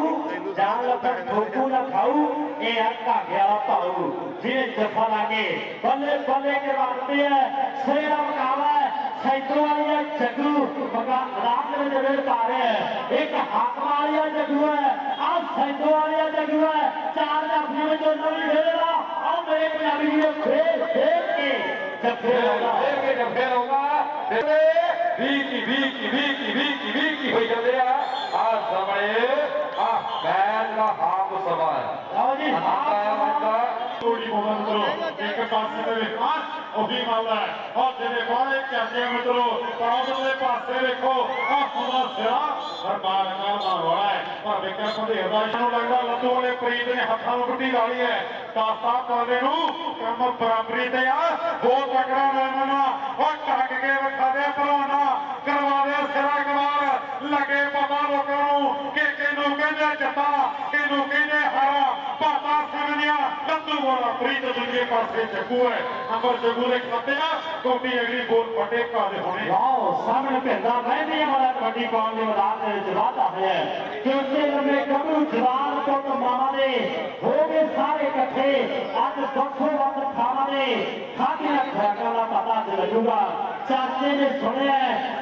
ਜਾਨ ਲੱਗਾ ਠੋਕੂ ਨਾ ਖਾਊ, ਇਹ ਆ ਧਾਗੇ ਵਾਲਾ ਭਾਊ। ਜਿਹਨੇ ਜਫਾ ਲਾ ਕੇ ਬੱਲੇ ਬੱਲੇ ਕੇ ਵਾਰਦੇ ਆ, ਸਿਰੇ ਦਾ ਮੁਕਾਬਲਾ ਹੈ ਸੈਂਟਰ ਵਾਲੀਆ ਜੱਗੂ ਬਗਾ ਰਾਤ ਦੇ ਜਿਹੜੇ ਪਾ ਰਿਹਾ ਹੈ ਇੱਕ ਹੱਕ ਵਾਲੀਆ ਜੱਗੂ ਹੈ, ਆ ਸੈਂਟਰ ਵਾਲੀਆ ਜੱਗੂ ਹੈ। ਚਾਰ ਜਾਫੀਆਂ ਵਿੱਚੋਂ ਨਵੀਂ ਵੇਲਾ ਆ ਮੇਰੇ ਪੰਜਾਬੀ ਵੀਰੋ ਖੇਡ ਖੇਡ ਕੇ ਜੱਫੇ ਲਾਉਂਦਾ ਫੇਰ ਜੱਫੇ ਲਾਉਂਦਾ ਤੇ ਵੀ ਕੀ ਵੀ ਕੀ ਵੀ ਕੀ ਵੀ ਕੀ ਵੀ ਕੀ ਹੋਈ ਜਾਂਦੇ ਆ। ਆ ਸਾਹਮਣੇ ਆ ਮੈਚ ਦਾ ਹਾਫ ਸਮਾਂ ਹੈ ਆਓ ਜੀ ਦਾ ਤੋੜੀ ਮੋਹਨ ਇੱਕ ਪਾਸੇ ਦੇ ਵਿਕਾਸ ਉਹੀ ਮਾਮਲਾ ਹੈ ਔਰ ਜਿਹਦੇ ਬਾਰੇ ਕਰਦੇ ਮਿੱਤਰੋ ਪਰ ਉਧਰਲੇ ਪਾਸੇ ਵੇਖੋ ਆ ਖੁਦਾ ਸਿਰਾ ਪਰ ਬਾਲ ਨਾਲ ਮਾਰਵਾਲਾ ਹੈ ਪਰ ਵੇਖਿਆ ਭੰਦੇਰ ਦਾ ਨੂੰ ਲੱਗਦਾ ਲੱਦੂ ਵਾਲੇ ਪ੍ਰੀਤ ਨੇ ਹੱਥਾਂ ਨੂੰ ਗੁੱਡੀ ਲਾ ਲਈ ਹੈ ਦਾਸਤਾ ਕਰਦੇ ਨੂੰ ਕੰਮ ਬਰਾਬਰੀ ਤੇ ਆ ਦੋ ਟਕਰਾ ਲੈ ਮਨਾ ਉਹ ਟੱਕ ਕੇ ਵਿਖਾ ਦੇ ਭਲਵਾਨਾ ਕਰਵਾ ਦੇ ਸਿਰਾ ਲੱਗੇ ਪਤਾ ਲੋਕਾਂ ਨੂੰ ਕਿ ਕਿਹਨੂੰ ਕਹਿੰਦੇ ਜੱਟਾ ਕਿਹਨੂੰ ਕਹਿੰਦੇ ਹਰਾ ਭਾਤਾ ਸਿੰਘਿਆ ਲੱਦੂ ਵਾਲਾ ਪ੍ਰੀਤ ਦੂਜੇ ਪਾਸੇ ਜੱਗੂ ਹੈ। ਨੰਬਰ ਜੱਗੂ ਦੇ ਖਾਤੇ ਕੋਟੀ ਅਗਲੀ ਬੋਲ ਫਟੇ ਕਾਦੇ ਹੋਣੇ। ਵਾਓ, ਸਾਹਮਣੇ ਭਿੰਦਾ ਮਹਿੰਦੀ ਵਾਲਾ ਕਬੱਡੀ ਪਾਉਣ ਦੇ ਮੈਦਾਨ ਦੇ ਵਿੱਚ, ਵਾਧਾ ਹੋਇਆ ਹੈ। ਲੰਮੇ ਗੱਭਰੂ ਜਵਾਨ ਪੁੱਤ ਮਾਵਾਂ ਦੇ ਹੋ ਗਏ ਸਾਰੇ ਇਕੱਠੇ। ਅੱਜ ਦੱਸੋ ਵੱਧ ਖਾਵਾਂ ਨੇ ਖਾਧੀਆਂ ਖੁਰਾਕਾਂ ਦਾ ਪਤਾ ਅੱਜ ਚਾਚੇ ਨੇ ਸੁਣਿਆ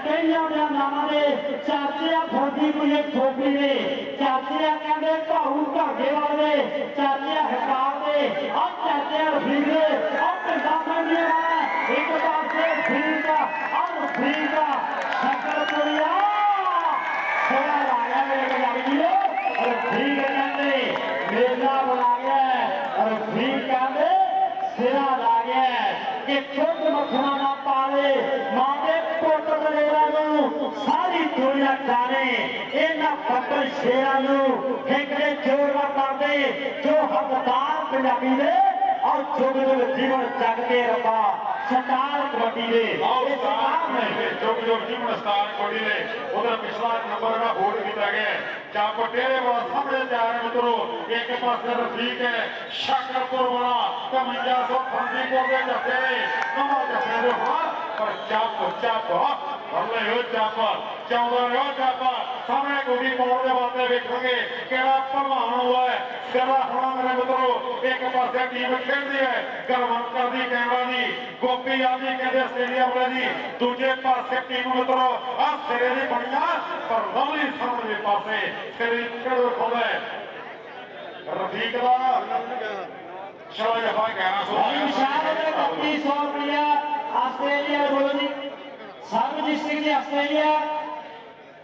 ਕਈਆਂ ਦੇ ਨਾਮਾਂ ਦੇ ਚਾਚੇ ਫੌਜੀ ਕੋਈ ਖੋਪੀ ਨੇ। ਚਾਚੇ ਕਹਿੰਦੇ ਭਾਊ ਢਾਗੇ ਵਾਲੇ ਚਾਚੇ ਹਕਾਰ ਦੇ ਆ ਚਾਚੇ ਰਫੀਕ ਦੇ ਆ ਪਿੰਡਾਂ ਮੰਡੀਆਂ ਇੱਕ ਪਾਸੇ ਫਰੀਦ ਦਾ ਆ ਰਫੀਕ ਦਾ ਸ਼ਕਰ ਪੁਰੀਆ ਸੋਨਾ ਲਾਇਆ ਮੇਰੇ ਪੰਜਾਬੀ ਰਫੀਕ ਕਹਿੰਦੇ ਮੇਲਾ ਬਣਾ ਗਿਆ ਰਫੀਕ ਕਹਿੰਦੇ ਸਿਰਾ ਲਾ ਗਿਆ ਕਿ ਖੁਦ ਮੱਖਣਾ ਨਾ ਪਾਲੇ ਮਾਂ ਦੇ ਪੁੱਤ ਦਲੇਰਾ ਨੂੰ ਸਾਰੀ ਜਾਣੇ ਇਹਨਾਂ ਬੱਬਰ ਸ਼ੇਰਾਂ ਨੂੰ ਠੇਕੜੇ ਜੋੜਵਾ ਕਰਦੇ ਜੋ ਹੱਕਦਾਰ ਪੰਜਾਬੀ ਦੇ ਔਰ ਜੁਗ ਜੁਗ ਜੀਵਨ ਜਗ ਕੇ ਰੱਬਾ ਸਤਾਰ ਕਬੱਡੀ ਦੇ। ਇਹ ਸਟਾਰ ਨੇ ਨੇ ਜੋਗ ਜੋਗ ਜੀਵਨ ਸਟਾਰ ਕੋਡੀ ਨੇ ਉਹਦਾ ਪਿਛਲਾ ਨੰਬਰ ਦਾ ਹੋਲਡ ਕੀਤਾ ਗਿਆ। ਜਾਂ ਪਟੇਰੇ ਵਾਲਾ ਸਾਹਮਣੇ ਜਾ ਰਿਹਾ ਮਿੱਤਰੋ ਇੱਕ ਪਾਸੇ ਰਫੀਕ ਹੈ ਸ਼ਾਕਰਪੁਰ ਵਾਲਾ ਕਮੰਜਾ ਸੋ ਫੰਦੀਪੁਰ ਦੇ ਜੱਫੇ ਨੇ। ਨਵਾਂ ਜੱਫੇ ਦੇ ਹਾਂ ਪਰ ਚੱਪ ਚੱਪ ਹੱਲੇ ਹੋ ਚੱਪ ਚਾਉਂਦਾ ਰਹੋ ਚੱਪ ਸਾਹਮਣੇ ਗੋਡੀ ਪਾਉਣ ਦੇ ਵਾਸਤੇ ਵੇਖਾਂਗੇ ਕਿਹੜਾ ਭਲਵਾਨ ਹੋਇਆ ਹੈ। ਹੋਣਾ ਮੇਰੇ ਮਿੱਤਰੋ, ਇੱਕ ਪਾਸੇ ਟੀਮ ਖੇਡਦੀ ਹੈ ਗਰਵੰਤਰ ਦੀ ਕੈਮਰਾ ਦੀ। ਗੋਪੀ ਆਦੀ ਕਹਿੰਦੇ ਆਸਟ੍ਰੇਲੀਆ ਵਾਲੇ ਦੀ। ਦੂਜੇ ਪਾਸੇ ਟੀਮ ਮਿੱਤਰੋ ਆ ਸਿਰੇ ਦੀ ਬਣੀਆਂ ਪਰ ਲਵਲੀ ਸਾਹਮਣੇ ਪਾਸੇ। ਸਿਰੇ ਕਿਹੜਾ ਖੋਦਾ ਰਫੀਕ ਦਾ। ਚਲੋ ਜਫਾ 1100 ਭਾਈ ਵਿਸ਼ਾਲ ਦੇ 3100 ਰੁਪਇਆ ਆਸਟ੍ਰੇਲੀਆ ਬੋਲੋ ਸਰਬਜੀਤ ਸਿੰਘ ਜੀ ਆਸਟ੍ਰੇਲੀਆ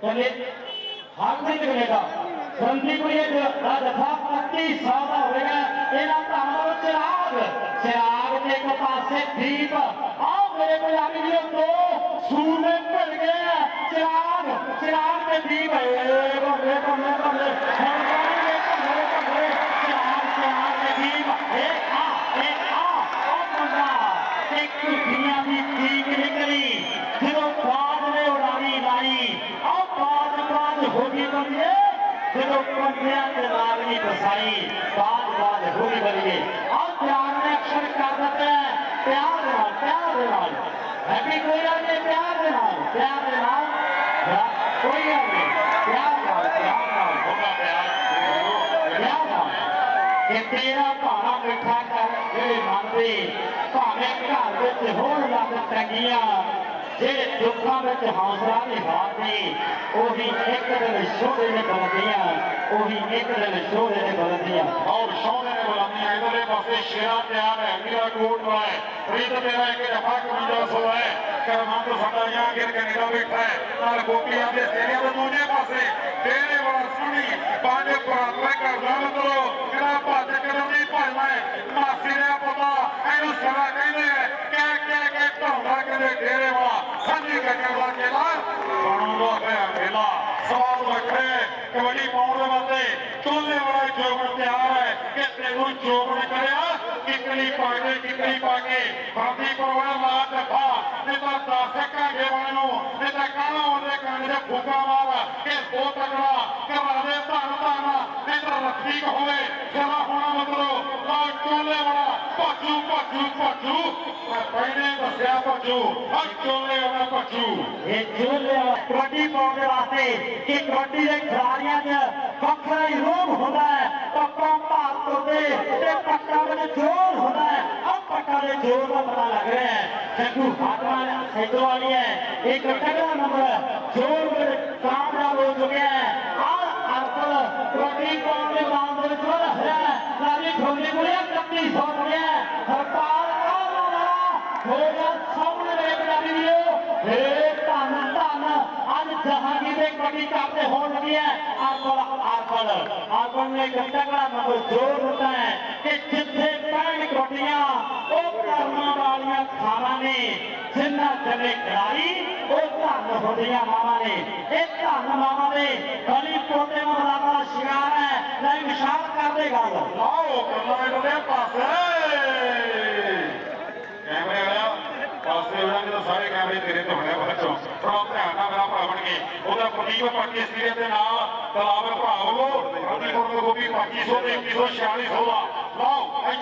ਚਲੇ ਹਰਮੀਤ ਕਨੇਡਾ ਫਰੰਦੀਪੁਰੀ ਦਾ ਜਥਾ 2500 ਦਾ ਹੋਵੇਗਾ ਇਹਨਾਂ ਭਰਾਵਾਂ ਨੂੰ ਚਿਰਾਗ ਚਿਰਾਗ ਦੇ ਇੱਕ ਪਾਸੇ ਦੀਪ। ਆਓ ਮੇਰੇ ਪੰਜਾਬੀ ਵੀਰੋ, ਦੋ ਸੂਰਮੇ ਭਿੜ ਗਏ ਚਿਰਾਗ ਚਿਰਾਗ ਤੇ ਦੀਪ। ਏ ਬੱਲੇ ਬੱਲੇ ਬੱਲੇ ਇੱਕ ਦੀ ਠੀਕ ਨਿਕਲੀ ਜਦੋਂ ਬਾਦ ਨੇ ਉਡਾਰੀ ਲਾਈ। ਆਹ ਬਾਦ ਬਾਦ ਹੋ ਗਈ ਬੰਦੇ ਜਦੋਂ ਪੰਜਿਆਂ ਤੇ ਲਾਗਣੀ ਫਸਾਈ ਬਾਦ ਬਾਦ ਹੋ ਗਈ ਬੰਦੇ ਆਹ ਪਿਆਰ ਨੇ ਅਕਸ਼ਰ ਕਰ ਦਿੱਤਾ ਪਿਆਰ ਨਾਲ, ਪਿਆਰ ਦੇ ਨਾਲ। ਹੈਪੀ ਕੋਈ ਗੱਲ ਨਹੀਂ ਪਿਆਰ ਦੇ ਨਾਲ? ਪਿਆਰ ਦੇ ਨਾਲ? ਕੋਈ ਗੱਲ ਨਹੀਂ ਪਿਆਰ ਨਾਲ ਪਿਆਰ ਨਾਲ ਉਹਦਾ ਪਿਆਰ ਵਿਆਹ ਦਾ ਕਿ ਤੇਰਾ ਭਾਣਾ ਮਿੱਠਾ ਕਰ ਜਿਹੜੇ ਮਨ ਭਾਵੇਂ ਘਰ ਵਿੱਚ ਹੋਣ ਲੱਗ ਟੰਗੀਆਂ, ਜਿਹੜੇ ਦੁੱਖਾਂ ਵਿੱਚ ਹੌਸਲਾ ਨਹੀਂ ਹਾਰਦੀ ਉਹੀ ਇੱਕ ਦਿਨ ਸ਼ੋਭੇ ਨੇ ਬਲਦੀਆਂ, ਉਹੀ ਇੱਕ ਦਿਨ ਸ਼ੋਭੇ ਨੇ ਬਲਦੀਆਂ। ਔਰ ਸੋਹਣੇ ਨੇ ਬੁਲਾਉਂਦੀਆਂ ਇਧਰਲੇ ਪਾਸੇ ਸ਼ੇਰਾ ਤਿਆਰ ਹੈ ਮੇਰਾ ਕੋਟ ਵਾਲਾ ਹੈ, ਪ੍ਰੀਤ ਮੇਰਾ ਇੱਕ ਜਫਾ ਕਮੀਜ਼ਾ ਸੋ ਹੈ ਕਰਮਾਂ ਤੋਂ ਸਾਡਾ ਜਾਂ ਗਿਰ ਕੈਨੇਡਾ ਬੈਠਾ ਹੈ, ਨਾਲ ਗੋਪੀਆਂ ਦੇ ਸੇਰੀਆਂ ਦੇ ਦੂਜੇ ਪਾਸੇ ਤੇਰੇ ਵਾਲਾ ਸੋਹਣੀ ਪੰਜ ਪ੍ਰਾਪਤ ਕਰਦਾ ਮਤਲੋ ਕਿਹੜਾ ਭੱਜ ਕਦੋਂ ਦੀ ਮਾਸੀ ਨੇ ਪਤਾ, ਇਹਨੂੰ ਸਦਾ ਕਹਿੰਦੇ ਕਹਿ ਕਹਿ ਕੇ ਢਾਉਂਦਾ ਕਦੇ ਡੇਰੇ ਵਾਲਾ ਸੰਜੀ ਗੱਜਣ ਦਾ ਚੇਲਾ ਬਣਾਉਂਦਾ ਹੋਇਆ ਮੇਲਾ। ਸਵਾਲ ਵੱਖਰੇ, ਕਬੱਡੀ ਪਾਉਣ ਦੇ ਵਾਸਤੇ ਚੋਲੇ ਵਾਲਾ ਜੋਗਣ ਤਿਆਰ ਹੈ ਕਿ ਤੈਨੂੰ ਜੋਗਣ ਕਰਿਆ ਕਿਕਲੀ ਪਾ ਕੇ ਕਿਕਲੀ ਪਾ ਕੇ ਬਾਦੀ ਪਰਵਾਹ ਲਾ ਦਫਾ ਤੇ ਤਾਂ ਦਸ ਕਾਗੇ ਵਾਲੇ ਤੇ ਤਾਂ ਕਾਲਾ ਉਹਦੇ ਕੰਨ ਦੇ ਫੂਕਾ ਮਾਰ ਕਿ ਦੋ ਤਕੜਾ ਕਰਾ ਦੇ ਧਨ ਧਨ ਤੇ ਤਾਂ ਰੱਖੀ ਹੋਵੇ। ਸਵਾ ਹੋਣਾ ਮਤਲਬ ਲਾ ਚੋਲੇ ਵਾਲਾ, ਭਾਜੂ ਭਾਜੂ ਭਾਜੂ। ਪਹਿਲੇ ਦੱਸਿਆ ਭਾਜੂ, ਆ ਚੋਲੇ ਵਾਲਾ ਭਾਜੂ। ਇਹ ਜੋਲੇ ਕਬੱਡੀ ਪਾਉਣ ਦੇ ਵਾਸਤੇ ਕਿ ਕਬੱਡੀ ਦੇ ਖਿਡਾਰੀਆਂ 'ਚ ਵੱਖਰਾ ਹੀ ਰੂਪ ਹੁੰਦਾ ਹੈ। ਪੱਕਾ ਭਾਰਤ ਤੇ ਪੱਕਾ ਵਿੱਚ ਜੋਰ ਹੁੰਦਾ ਹੈ ਆ ਪੱਕਾ ਦੇ ਜੋਰ ਦਾ ਪਤਾ ਲੱਗ ਰਿਹਾ ਹੈ ਜੱਗੂ ਹਾਟਵਾਲ ਸੈਦੋ ਵਾਲੀ ਹੈ ਇੱਕ ਤਗੜਾ ਨੰਬਰ ਜੋਰ ਵਿੱਚ ਕਾਮਯਾਬ ਹੋ ਚੁੱਕਿਆ ਹੈ ਆ ਅਰਪਲ ਕਬੱਡੀ ਪਾਉਣ ਦੇ ਨਾਮ ਦੇ ਵਿੱਚ ਵਧਾ ਰਿਹਾ ਹੈ ਰਾਜੀ ਠੋਲੀ ਕੋਲੇ 3100 ਬਣਿਆ ਹੈ। ਹਰਪਾਲ ਕਾਲਾ ਵਾਲਾ ਹੋ ਗਿਆ ਸਾਹਮਣੇ ਮੇਰੇ ਪੰਜਾਬੀ ਵੀਰੋ ਹੇ ਧੰਨ ਧੰਨ ਅੱਜ ਜਹਾਂਗੀਰ ਦੇ ਕਬੱਡੀ ਕੱਪ ਤੇ ਹੋਣ ਲੱਗੀ ਹੈ ਆਰਪਲ ਆਰਪਲ ਆਰਪਲ ਨੇ ਇੱਕ ਤਗੜਾ ਨੰਬਰ ਜੋਰ ਦਿੱਤਾ ਹੈ ਕਿ ਜਿੱਥੇ ਪੈਣ ਕਬੱਡੀਆਂ ਉਹ ਕਰਮਾਂ ਵਾਲੀਆਂ ਖਾਣਾ ਨੇ, ਜਿੰਨਾ ਜਨੇ ਖਿਡਾਰੀ, ਉਹ ਧੰਨ ਹੁੰਦੀਆਂ ਮਾਵਾਂ ਨੇ। ਇਹ ਧੰਨ ਮਾਵਾਂ ਦੇ ਬਲੀ ਪੋਤੇ ਨੂੰ ਬੁਲਾਉਣ ਸ਼ਿੰਗਾਰ ਹੈ, ਲੈ ਵਿਸ਼ਾਲ ਕਰਦੇ ਗੱਲ। ਆਓ ਕਰਨਾ ਇਹਦੇ ਪਾਸੇ। ਕੈਮਰੇ ਵਾਲਾ ਪਾਸੇ ਉਹਨਾਂ ਦੇ ਸਾਰੇ ਕੈਮਰੇ ਤੇਰੇ ਤੇ ਹੋਣੇ ਬੱਚੋ ਥੋੜਾ ਧਿਆਨ ਨਾਲ ਮੇਰਾ ਭਰਾ ਬਣ ਕੇ। ਉਹਦਾ ਪ੍ਰਦੀਪ ਪੱਕੀ ਸਟੇਡੀਅਮ ਦੇ ਨਾਲ ਤਲਾਬ ਭਰਾ ਹੋਵੋ। ਪ੍ਰਦੀਪ ਨੂੰ ਗੋਪੀ 2500 ਤੇ 2146 ਦਾ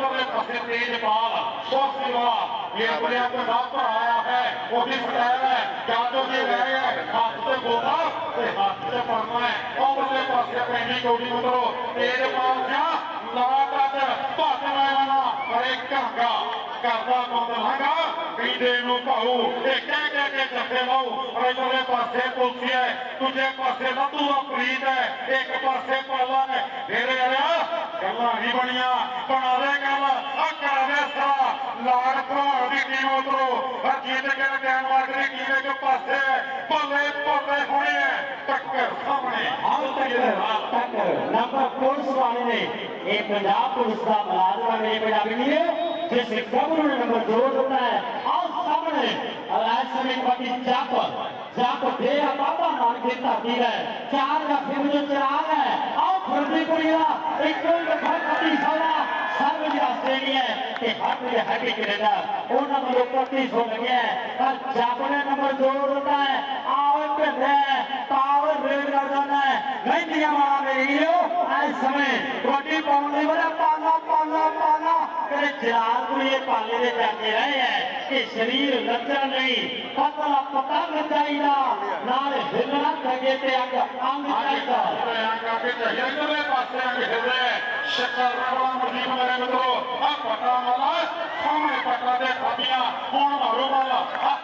ਲਓ ਪਾਸੇ ਤੇਜਪਾਲ ਸੋਫੀ ਵਾਲਾ ਇਹ ਆਪਣੇ ਆਪ ਦਾ ਭਰਾ ਆਇਆ ਹੈ, ਉਹਦੀ ਸਟਾਈਲ ਹੈ ਜਾਦੋ ਜੀ ਰਹਿ ਗਏ ਹੱਥ ਤੇ ਗੋਦਾ ਤੇ ਹੱਥ ਤੇ ਪਰਨਾ ਹੈ। ਉਹਦੇ ਪਾਸੇ ਪੈਂਦੀ ਕੋਡੀ ਮੁੰਦਰੋ ਤੇਜਪਾਲ ਸਿਆ ਲਾਟਾਟ ਭੱਜ ਵਾਲਾ ਅਰੇ ਕਾਂਗਾ ਕਰਦਾ ਬੰਦ ਲੰਗਾ ਕਹਿੰਦੇ ਨੂੰ ਭਾਉ ਇਹ ਕਹਿ ਕਹਿ ਕੇ ਜੱਫੇ ਲਾਉ। ਇਧਰਲੇ ਪਾਸੇ ਪੁਲਸੀ ਹੈ ਦੂਜੇ ਪਾਸੇ ਲੱਦੂ ਦਾ ਪ੍ਰੀਤ ਹੈ, ਇੱਕ ਪਾਸੇ ਪਾਲਾ ਹੈ ਫੇਰੇ ਆਇਆ ਗੱਲਾਂ ਨਹੀਂ ਬਣੀਆਂ। ਬਣਾ ਗੱਲ ਆ ਕਰਾ ਦੇ ਸਰਾ ਲਾੜ ਦੀ ਟੀਮ ਉਤਰੋ ਹਰ ਜੀਤ ਕੇ ਟੈਨ ਮਾਰਕ ਦੀ ਟੀਮ ਪਾਸੇ ਭੱਲੇ ਭੱਲੇ ਹੋਣੇ ਟੱਕਰ ਸਾਹਮਣੇ। ਆਉ ਤੱਕ ਤੱਕ ਨੰਬਰ ਪੁਲਿਸ ਵਾਲੇ ਨੇ ਇਹ ਪੰਜਾਬ ਪੁਲਿਸ ਦਾ ਮੁਲਾਜ਼ਮ ਹੈ ਪੰਜਾਬੀ ਵੀਰੋ, ਜਿਸ ਗੱਭਰੂ ਨੇ ਨੰਬਰ ਜੋੜ ਦਿੱਤਾ ਹੈ। ਆਓ ਸਾਹਮਣੇ ਅਲਾਇਸ ਸਮੇਂ ਪਤੀ ਜੱਪ ਜੱਪ ਦੇ ਆ, ਬਾਬਾ ਨਾਨਕ ਦੀ ਧਰਤੀ ਹੈ। ਚਾਰ ਗੱਫੇ ਵਿੱਚ ਚਰਾਗ ਹੈ। ਆਓ ਫਰਦੀ ਕੁੜੀ ਦਾ ਇੱਕੋ ਹੀ ਗੱਫਾ ਪਤੀ ਸੋਨਾ ਆਸਟ੍ਰੇਲੀਆ ਤੇ ਹੱਥ ਦੇ ਹੈਪੀ ਕੈਨੇਡਾ ਉਹਨਾਂ ਨੂੰ ਪਤੀ ਸੋ ਲੱਗਿਆ ਹੈ। ਪਰ ਜੱਪ ਨੇ ਨੰਬਰ ਜੋੜ ਦਿੱਤਾ ਹੈ। ਆਓ ਭਿੰਦੇ ਪਾਵਰ ਰੇਡ ਕਰ ਜਾਂਦਾ ਹੈ। ਮਹਿੰਦੀਆਂ ਵਾਲਾ ਮੇਰੇ ਵੀਰੋ ਇਸ ਸਮੇਂ ਕਬੱਡੀ ਪਾਉਣ ਲਈ ਬੜਾ ਪਾਲਾ ਪਾਲਾ ਪਾਲਾ। ਕਦੇ ਜਲਾਲ ਇਹ ਪਾਲੇ ਦੇ ਜਾਂਦੇ ਰਹੇ ਹੈ ਕਿ ਸਰੀਰ ਲੱਚਣ ਲਈ ਪਤਲਾ ਪਤੰਗ ਚਾਹੀਦਾ ਨਾਲ ਹਿੱਲਣਾ ਤਗੇ ਤੇ ਅੰਗ ਅੰਗ ਚਾਹੀਦਾ। ਇਧਰਲੇ ਪਾਸੇ ਅੰਗ ਹਿਲਦੇ ਸ਼ੱਕਰ ਵਾਲਾ ਮਜੀਬ ਮੇਰੇ ਮਿੱਤਰੋ ਆ ਪਟਾ ਵਾਲਾ ਸਾਹਮਣੇ ਪਟਾ ਦੇ ਖਾਦੀਆਂ ਹੁਣ ਮਾਰੋ ਵਾਲਾ ਆ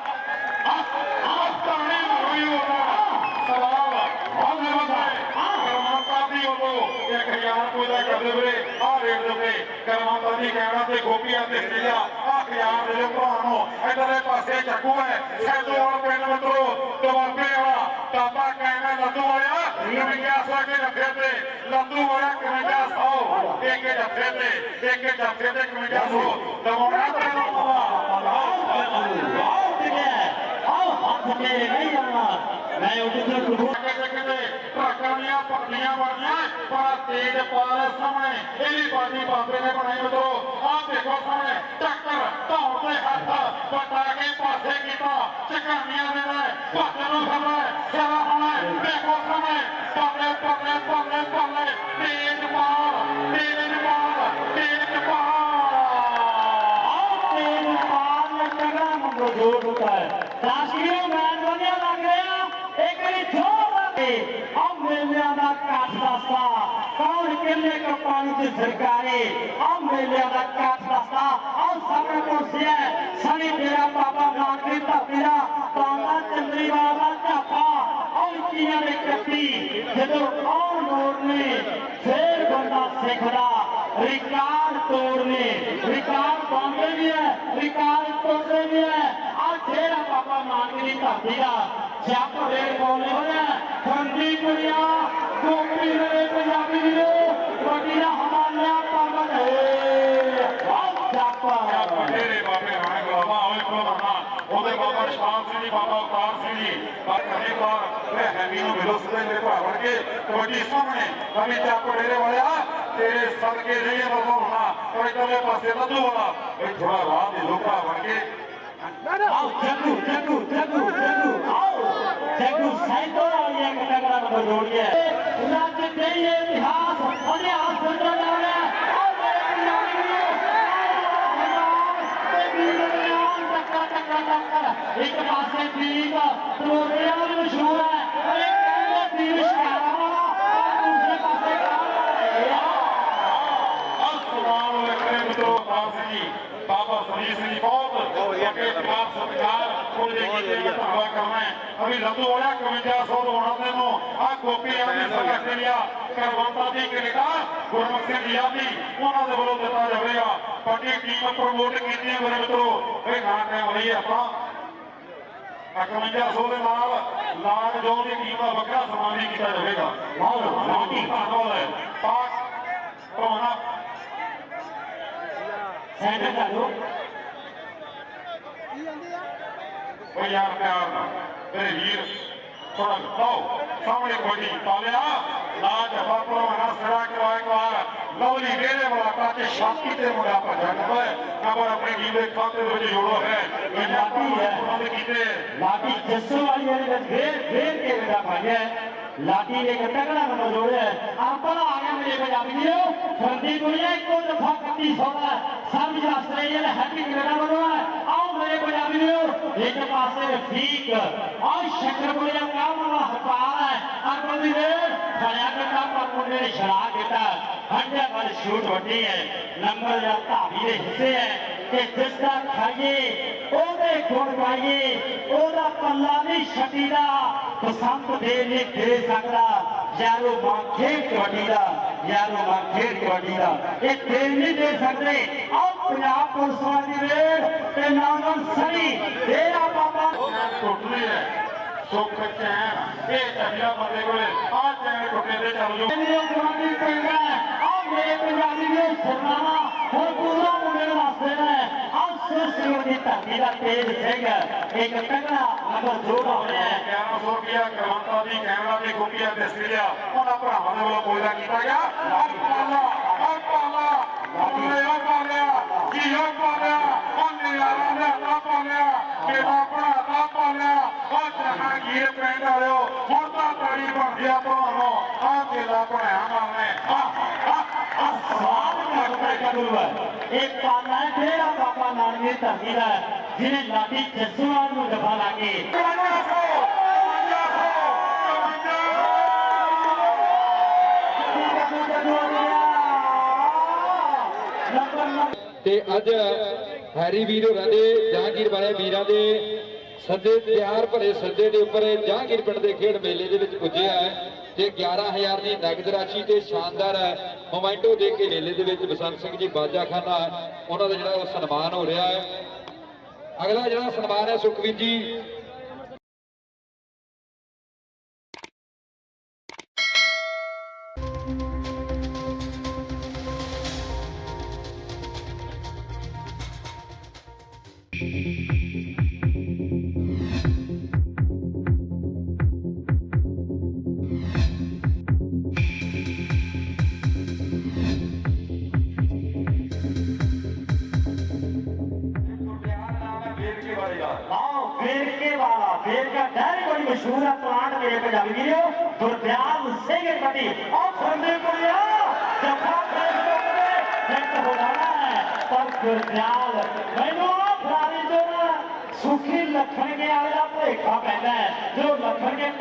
ਆ ਤਾਣੇ ਮਾਰੋ ਹੀ ਸਵਾਲ ਬਾਲੇ ਵਧਾਏ ਕਰਮਾਂਤਾ ਦੀ ਉਹ 1000 ਕੋਈ ਦਾ ਕਰਦੇ ਵੀਰੇ ਆ ਰੇਟ ਦੇ ਉੱਤੇ ਦੀ ਕਹਿਣਾ ਤੇ ਗੋਪੀਆਂ ਤੇ ਸਟੇਜਾ ਆ 1000 ਦੇ ਭਰਾ ਨੂੰ ਇਧਰਲੇ ਪਾਸੇ ਪਾਸੇ ਚੱਕੂ ਹੈ। ਸੈਦੂ ਪਿੰਡ ਮਿੱਤਰੋ, ਦਵਾਬੇ ਵਾਲਾ ਤਾਬਾ ਲੱਦੂ ਵਾਲਿਆ ਕਮਿੰਗਾ ਸੌ ਕੇ ਜੱਫੇ ਤੇ? ਲੱਦੂ ਵਾਲਾ ਕਮਿੰਗਾ ਸੌ? ਇੱਕ ਜੱਫੇ ਤੇ, ਇੱਕ ਜੱਫੇ ਤੇ ਕਮਿੰਗਾ ਸੌ? ਦਵਾਉਣਾ ਪੈਣਾ ਆਓ, ਹੱਥ ਮੇਰੇ ਨਹੀਂ ਜਾਣਾ। ਮੈਂ ਉੱਥੇ ਤੋਂ ਕਿਤੇ ਕਿਤੇ ਟਰੱਕਾਂ ਦੀਆਂ ਪੱਟੀਆਂ ਬਣੀਆਂ ਪਰ ਤੇਜ ਪਾਲ ਸਾਹਮਣੇ ਇਹਦੀ ਬਾਜੀ ਬਾਬੇ ਨੇ ਬਣਾਈ ਮਿੱਤਰੋ ਆਹ ਦੇਖੋ ਸਾਹਮਣੇ ਟੱਕਰ ਧੌਣ ਤੇ ਹੱਥ ਪਟਾ ਕੇ ਪਾਸੇ ਕੀਤਾ ਚਕਾਨੀਆਂ ਦੇ ਨਾਲ ਭੱਜ ਨੂੰ ਖਬਰ ਸਿਆਰਾ ਹੋਣਾ ਦੇਖੋ ਸਾਹਮਣੇ ਪਰਲੇ ਪਰਲੇ ਪਰਲੇ ਪਰਲੇ ਤੇਜ ਪਾਲ ਦੀ ਸਰਕਾਰੇ ਆ ਮੇਲਿਆਂ ਦਾ ਕਾਟ ਰਸਤਾ ਆ ਸਾਹਮਣੇ ਪਹੁੰਚਿਆ ਸਣੀ ਮੇਰਾ ਬਾਬਾ ਨਾਨਕੀ ਧਾਪੀ ਦਾ ਬਾਬਾ ਚੰਦਰੀਵਾਲ ਦਾ ਝਾਪਾ ਆ ਇੱਕੀਆਂ ਦੇ ਕੱਪੀ ਜਦੋਂ ਆਉਣ ਮੋੜ ਨੇ, ਫੇਰ ਬੰਦਾ ਸਿੱਖਦਾ। ਰਿਕਾਰਡ ਤੋੜਨੇ ਰਿਕਾਰਡ ਬੰਦੇ ਵੀ ਹੈ, ਰਿਕਾਰਡ ਤੋੜਦੇ ਵੀ ਹੈ। ਆ ਜਿਹੜਾ ਬਾਬਾ ਨਾਨਕੀ ਧਾਪੀ ਦਾ, ਜੱਪ ਰੇਡ ਬੋਲੇ ਹੋਇਆ ਫੰਦੀ ਕੁੜੀਆ ਕੋਪੀ ਮੇਰੇ ਪੰਜਾਬੀ ਵੀਰੋ ਰੋਟੀ ਦਾ ਕਰਿਆ ਪਵਨ ਹੈ ਵਾਹ ਮੇਰੇ ਬਾਬੇ ਹਾਂ ਗਲਾਵਾ ਹੋਏ ਪ੍ਰਭਾਨਾ ਉਹਦੇ ਬਾਬਾ ਸ਼ਾਮ ਸਿੰਘ ਜੀ ਬਾਬਾ ਉਤਾਰ ਸਿੰਘ ਜੀ ਪਰ ਕਹੇ ਬਾਰ ਮੈਂ ਹੈਮੀ ਨੂੰ ਮਿਲੋ ਸੁਣੇ ਮੇਰੇ ਭਰਾ ਵੜ ਕੇ ਕਬੱਡੀ ਸਾਹਮਣੇ ਕਵੀ ਚਾਕੋ ਡੇਰੇ ਵਾਲਿਆ ਤੇਰੇ ਸਦਕੇ ਨਹੀਂ ਬੱਬੂ ਹੋਣਾ ਕੋਈ ਤੇਰੇ ਪਾਸੇ ਨੱਦੂ ਹੋਣਾ ਇਹ ਥੋੜਾ ਰਾਹ ਦੇ ਲੋਕਾਂ ਵੜ ਕੇ ਆਓ ਜੱਗੂ ਜੱਗੂ ਜੱਗੂ ਜੱਗੂ ਆਓ ਜੱਗੂ ਸਾਈਕਲ ਵਾਲੀਆਂ ਕਟਕੜਾ ਨੂੰ ਜੋੜੀਏ। ਰਾਜ ਦੇ ਇਤਿਹਾਸ ਉਹਦੇ ਆਸੰਦਰ ਸਪੀਡ ਨਿਆਨ ਟੱਕਾ ਟੱਕਾ ਟੱਕਰ ਇੱਕ ਪਾਸੇ ਪ੍ਰੀਤ ਪ੍ਰੋਗਰਾਮ ਮਸ਼ਹੂਰ ਹੈ। ਅਰੇ ਕਹਿੰਦੇ ਪ੍ਰੀਤ ਸ਼ਿਕਾਰਾ ਵਾਲਾ ਔਰ ਦੂਸਰੇ ਪਾਸੇ ਅਸਲਾਮ ਅਲੈਕਮ ਤੋਂ ਆਸੀ ਬਾਬਾ ਸਰੀਰ ਸਿੰਘ ਬਹੁਤ ਅੱਗੇ ਪ੍ਰਾਪ ਸਤਿਕਾਰ ਕੀਤੇ ਮੈਂ ਧੰਨਵਾਦ ਕਰਨਾ ਹੈ। ਅਭੀ ਲੱਦੂ ਵਾਲਾ 5100 ਦਵਾਉਣਾ ਤੈਨੂੰ ਆ ਗੋਪੀ ਆਦਿ ਸੰਗ ਆਸਟ੍ਰੇਲੀਆ ਕਰਵੰਤਾ ਦੀ ਕੈਨੇਡਾ ਗੁਰਮੁਖ ਸਿੰਘ ਆਦਿ ਉਹਨਾਂ ਦੇ ਵੱਲੋਂ ਦਿੱਤਾ ਜਾਵੇਗਾ ਪਾਰਟੀ ਟੀਮ ਪ੍ਰਮੋਟ ਕੀਤੀਆਂ ਮੇਰੇ ਮਿੱਤਰੋ। ਇਹ ਨਾ ਟਾਈਮ ਲਈ ਆਪਾਂ 5100 ਦੇ ਨਾਲ ਲਾਗ ਜੋ ਦੀ ਟੀਮ ਦਾ ਵੱਖਰਾ ਸਨਮਾਨ ਵੀ ਕੀਤਾ ਜਾਵੇਗਾ। ਵਾਹ ਲਾਟੀ ਧੰਨਵਾਦ ਹੈ। ਪਾਕ ਭਵਨਾ ਸੈਂਟਰ ਦਾ ਲੋਕ ਉਹ ਯਾਰ ਪਿਆਰ ਨਾਲ ਮੇਰੇ ਵੀਰ ਥੋੜਾ ਲਓ ਸਾਹਮਣੇ ਕੋਈ ਪਾਲਿਆ ਨਾ ਜਫਾ ਪਰਵਾਨਾ ਸੜਾ ਕਰਵਾਏ ਵਾਰ ਲਵਲੀ ਡੇਰੇ ਵਾਲਾ ਟੱਚ ਸ਼ਾਂਤੀ ਤੇ ਮੁੰਡਾ ਭੱਜਾ ਨੰਬਰ ਖਬਰ ਆਪਣੀ ਟੀਮ ਦੇ ਖਾਤੇ ਦੇ ਵਿੱਚ ਜੋੜੋ ਹੈ ਇਹ ਲਾਟੀ ਹੈ ਉਹਨਾਂ ਦੇ ਕੀਤੇ ਲਾठी ਜੱਸੋ ਵਾਲੀ ਵਾਲੇ ਵਿੱਚ ਫੇਰ ਫੇਰ ਕੇ ਬੇਟਾ ਭਾਗਿਆ ਲਾठी ਨੇ ਇੱਕ ਤਕੜਾ ਨੰਬਰ ਜੋੜਿਆ ਆਪਾਂ ਆ ਗਿਆ ਮੇਰੇ ਪੰਜਾਬੀ ਵੀਰੋ ਫਰਦੀ ਦੁਨੀਆ ਇੱਕੋ ਦਫਾ 3100 ਦਾ ਸਭ ਆਸਟ੍ਰੇਲੀਆ ਦਾ ਹੈਪੀ ਕੈਨੇਡਾ ਵੱਲੋਂ ਹੈ ਆਓ ਮੇਰੇ ਪੰਜਾਬੀ ਵੀਰੋ ਇੱਕ ਪਾਸੇ ਰਫੀਕ ਔਰ ਸ਼ਕਰਪੁਰੀਆ ਕੰਮ ਵਾਲਾ ਹੈ। ਹਰ ਨੇ ਖੜਿਆ ਕੀਤਾ ਪਰ ਨੇ ਛੜਾ ਕੀਤਾ ਹੰਡਿਆ ਵੱਲ ਸ਼ੂਟ ਵੱਡੀ ਹੈ। ਨੰਬਰ ਦਾ ਧਾਵੀ ਦੇ ਹਿੱਸੇ ਹੈ। ਕਿ ਜਿਸ ਦਾ ਖਾਈਏ, ਉਹਦੇ ਗੁਣ ਗਾਈਏ। ਉਹਦਾ ਪੱਲਾ ਨਹੀਂ ਛੱਡੀ ਦਾ ਪਸੰਦ ਦੇ ਨਹੀਂ ਦੇ ਸਕਦਾ। ਯਾਰੋ ਮਾਂ ਖੇਡ ਕਬੱਡੀ ਦਾ। ਯਾਰੋ ਖੇਡ ਕਬੱਡੀ ਦਾ ਇਹ ਦੇ ਨਹੀਂ ਦੇ ਸਕਦੇ ਆਹ ਪੰਜਾਬ ਪੁਲਿਸ ਵਾਲੀ ਵੇੜ ਤੇ ਨਾਮ ਸਣੀ ਤੇਰਾ ਬਾਬਾ ਟੁੱਟਦੀ ਹੈ ਸੁੱਖ ਚੈਨ ਇਹ ਚੱਲਿਆ ਬੰਦੇ ਕੋਲੇ ਆ ਚੈਨ ਟੁੱਟੇ ਤੇ ਚੱਲ ਜੋ ਮੇਰੇ ਗੁਆਂਢੀ ਪਿੰਡ ਹੈ ਮੇਰੇ ਪੰਜਾਬੀ ਦੇ ਸਰਨਾਮਾ ਹੁਣ ਪੂਰਾ ਮੁੰਡੇ ਵਾਸਤੇ ਨੇ। ਆਹ ਸਿਰ ਸਿਰ ਦੀ ਧਰਤੀ ਦਾ ਤੇਜ ਸਿੰਘ ਇੱਕ ਤਗੜਾ ਨੰਬਰ ਜੋੜਾ ਹੋਇਆ ਹੈ 1100 ਰੁਪਿਆ ਕਰਵੰਤਾ ਦੀ ਕੈਮਰਾ ਦੀ ਗੋਪੀਆ ਦੇ ਆਸਟ੍ਰੇਲੀਆ ਉਹਨਾਂ ਭਰਾਵਾਂ ਦੇ ਵੱਲੋਂ ਕੋਇਦਾ ਕੀਤਾ ਗਿਆ ਆ ਪਾਲਾ ਆ ਪਾਲਾ ਉਹਨੇ ਆ ਪਾਲਿਆ ਕੀ ਆ ਪਾਲਿਆ ਉਹਨੇ ਯਾਰਾਂ ਨੇ ਆ ਪਾਲਿਆ ਕਿਹਦਾ ਬਣਾਤਾ ਪਾਲਿਆ ਆ ਜਹਾਂਗੀਰ ਪਿੰਡ ਹੈ ਇਹ ਪਾਲਾ ਹੈ ਤੇਰਾ ਬਾਬਾ ਨਾਨਕੀ ਧਰਤੀ ਦਾ, ਜਿਹਨੇ ਲਾਡੀ ਜੱਸੂਆਂ ਨੂੰ ਦਫਾ ਲਾ ਕੇ। ਤੇ ਅੱਜ ਹੈਰੀ ਵੀਰ ਹੋਰਾਂ ਦੇ, ਜਹਾਂਗੀਰ ਵਾਲੇ ਵੀਰਾਂ ਦੇ ਸੱਦੇ, ਤਿਆਰ ਭਰੇ ਸੱਦੇ ਦੇ ਉੱਪਰ ਜਹਾਂਗੀਰ ਪਿੰਡ ਦੇ ਖੇਡ ਮੇਲੇ ਦੇ ਵਿੱਚ ਪੁੱਜਿਆ ਹੈ ਤੇ 11000 ਦੀ ਨਗਦ ਰਾਸ਼ੀ ਤੇ ਸ਼ਾਨਦਾਰ ਮੋਮੈਂਟੋ ਦੇ ਕੇ ਮੇਲੇ ਦੇ ਵਿੱਚ ਬਸੰਤ ਸਿੰਘ ਜੀ ਬਾਜਾਖਾਨਾ ਉਹਨਾਂ ਦਾ ਜਿਹੜਾ ਉਹ ਸਨਮਾਨ ਹੋ ਰਿਹਾ ਹੈ। ਅਗਲਾ ਜਿਹੜਾ ਸਨਮਾਨ ਹੈ ਸੁਖਵੀਰ ਜੀ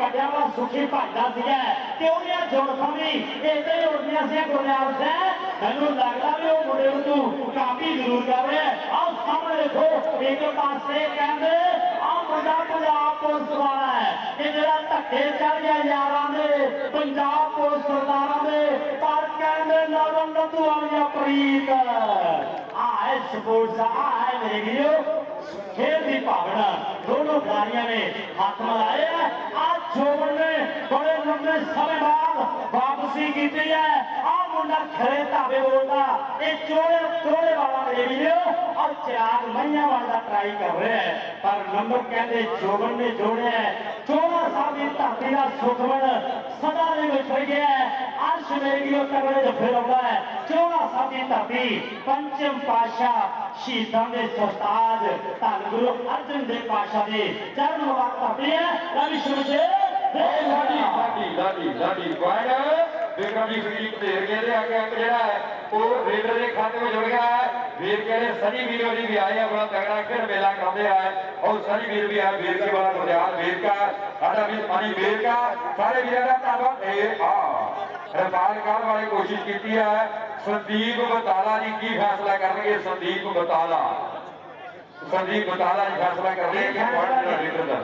ਲੱਖਣ ਕੇ ਸੁਖੀ ਭੱਜਦਾ ਸੀਗਾ। ਤੇ ਉਹਦੀਆਂ ਜੁੜਫਾਂ ਵੀ ਇਦਾਂ ਹੀ ਉੜਦੀਆਂ ਸੀ ਗੁਰਦਿਆਲ ਸਿੰਘ ਮੈਨੂੰ ਲੱਗਦਾ ਵੀ ਉਹ ਮੁੰਡੇ ਨੂੰ ਤੂੰ ਕਾਪੀ ਜ਼ਰੂਰ ਕਰ ਰਿਹਾ ਆਹ ਸਾਹਮਣੇ ਦੇਖੋ, ਇੱਕ ਪਾਸੇ ਕਹਿੰਦੇ, ਆਹ ਮੁੰਡਾ ਪੰਜਾਬ ਪੁਲਿਸ ਵਾਲਾ ਹੈ। ਕਿ ਜਿਹੜਾ ਧੱਕੇ ਚੜ ਗਿਆ ਯਾਰਾਂ ਦੇ, ਪੰਜਾਬ ਪੁਲਿਸ ਸਰਦਾਰਾਂ ਦੇ। ਪਰ ਕਹਿੰਦੇ ਨਵਨ ਨੰਦੂ ਵਾਲੀਆ ਪ੍ਰੀਤ। ਆਹ ਸਪੋਰਟਸ ਆਹ ਮੇਰੇ ਵੀਰੋ ਖੇਡ ਦੀ ਭਾਵਨਾ। ਦੋਨੋਂ ਖਿਡਾਰੀਆਂ ਨੇ ਹੱਥ ਮਿਲਾਏ ਆ। ਆ ਜੋਬਨ ਨੇ ਬੜੇ ਲੰਬੇ ਸਮੇਂ ਬਾਅਦ ਵਾਪਸੀ ਕੀਤੀ ਹੈ ਆ ਮੁੰਡਾ ਖਰੇ ਧਾਵੇ ਬੋਲਦਾ ਇਹ ਚੋੜੇ ਚੋੜੇ ਵਾਲਾ ਮੇਰੇ ਵੀਰੋ ਔਰ ਚਿਰਾਗ ਮਈਆਂ ਵਾਲਾ ਟਰਾਈ ਕਰ ਰਿਹਾ ਪਰ ਨੰਬਰ ਕਹਿੰਦੇ ਜੋਬਨ ਨੇ ਜੋੜਿਆ ਹੈ। ਸਾਹਿਬ ਦੀ ਧਰਤੀ ਦਾ ਸੁਖਮਨ ਸਦਾ ਦੇ ਵਿੱਚ ਗਿਆ ਹੈ। ਅਰਸ਼ ਮੇਰੇ ਵੀਰੋ ਤਗੜੇ ਜਫੇ ਲਾਉਂਦਾ ਹੈ। ਚੋੜਾ ਸਾਹਿਬ ਦੀ ਧਰਤੀ ਪੰਚਮ ਪਾਸ਼ਾ ਸ਼ਹੀਦਾਂ ਦੇ ਸਰਤਾਜ ਧੰਨ ਗੁਰੂ ਅਰਜਨ ਦੇਵ ਪਾਸ਼ਾ ਦੇ ਚਰਨ ਮੁਬਾਰਕ ਧਰਤੀ ਹੈ। ਰਵੀ ਸ਼ੁਭਜੇ ਲਾਡੀ ਲਾਡੀ ਲਾਡੀ ਲਾਡੀ ਪੁਆਇੰਟ ਵਿਕਰਮ ਜੀ ਸੁਦੀਪ ਢੇਰ ਦੇ ਅੱਗੇ ਅੰਕ ਜਿਹੜਾ ਹੈ, ਉਹ ਰੇਡਰ ਦੇ ਖਾਤੇ ਵਿੱਚ ਜੁੜ ਗਿਆ ਹੈ। ਵੀਰ ਕਹਿੰਦੇ ਸਨੀ ਵੀਰ ਹੋਰੀ ਵੀ ਆਏ ਆ, ਬੜਾ ਤਗੜਾ ਖੇਡ ਮੇਲਾ ਕਰਦੇ ਆ। ਔਰ ਸਨੀ ਵੀਰ ਵੀ ਆ ਵੀਰ ਕੇ ਵਾਲਾ ਗੁਰਦਿਆਲ ਵੀਰ ਕਾ ਸਾਡਾ ਵੀ ਪਾਣੀ ਵੀਰ ਕਾ ਸਾਰੇ ਵੀਰਾਂ ਦਾ ਧੰਨਵਾਦ। ਇਹ ਆ, ਰਫਾਲ ਕਾਲ ਵਾਲੇ ਕੋਸ਼ਿਸ਼ ਕੀਤੀ ਹੈ ਸੰਦੀਪ ਬਤਾਲਾ ਜੀ ਕੀ ਫੈਸਲਾ ਕਰਨਗੇ? ਸੰਦੀਪ ਬਤਾਲਾ। ਸੰਦੀਪ ਬਤਾਲਾ ਜੀ ਫੈਸਲਾ ਕਰਨਗੇ ਕਿ ਪੁਆਇੰਟ ਦਾ ਰੇਡਰ ਦਾ।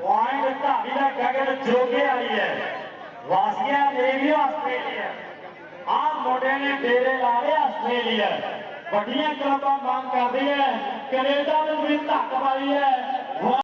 ਪੁਆਇੰਟ ਧਾਰੀ ਦਾ ਗਗਨ ਜੋਗੇ ਵਾਲੀ ਹੈ। ਵਾਸੀਆ ਦੇਵੀ ਆਸਟ੍ਰੇਲੀਆ ਆ ਮੁੰਡੇ ਨੇ ਡੇਰੇ ਲਾ ਲਏ ਆਸਟ੍ਰੇਲੀਆ। ਵੱਡੀਆਂ ਕਲੱਬਾਂ ਮੰਗ ਹੈ। ਕੈਨੇਡਾ ਨੂੰ ਵੀ ਧੱਕ ਪਾਈ ਹੈ।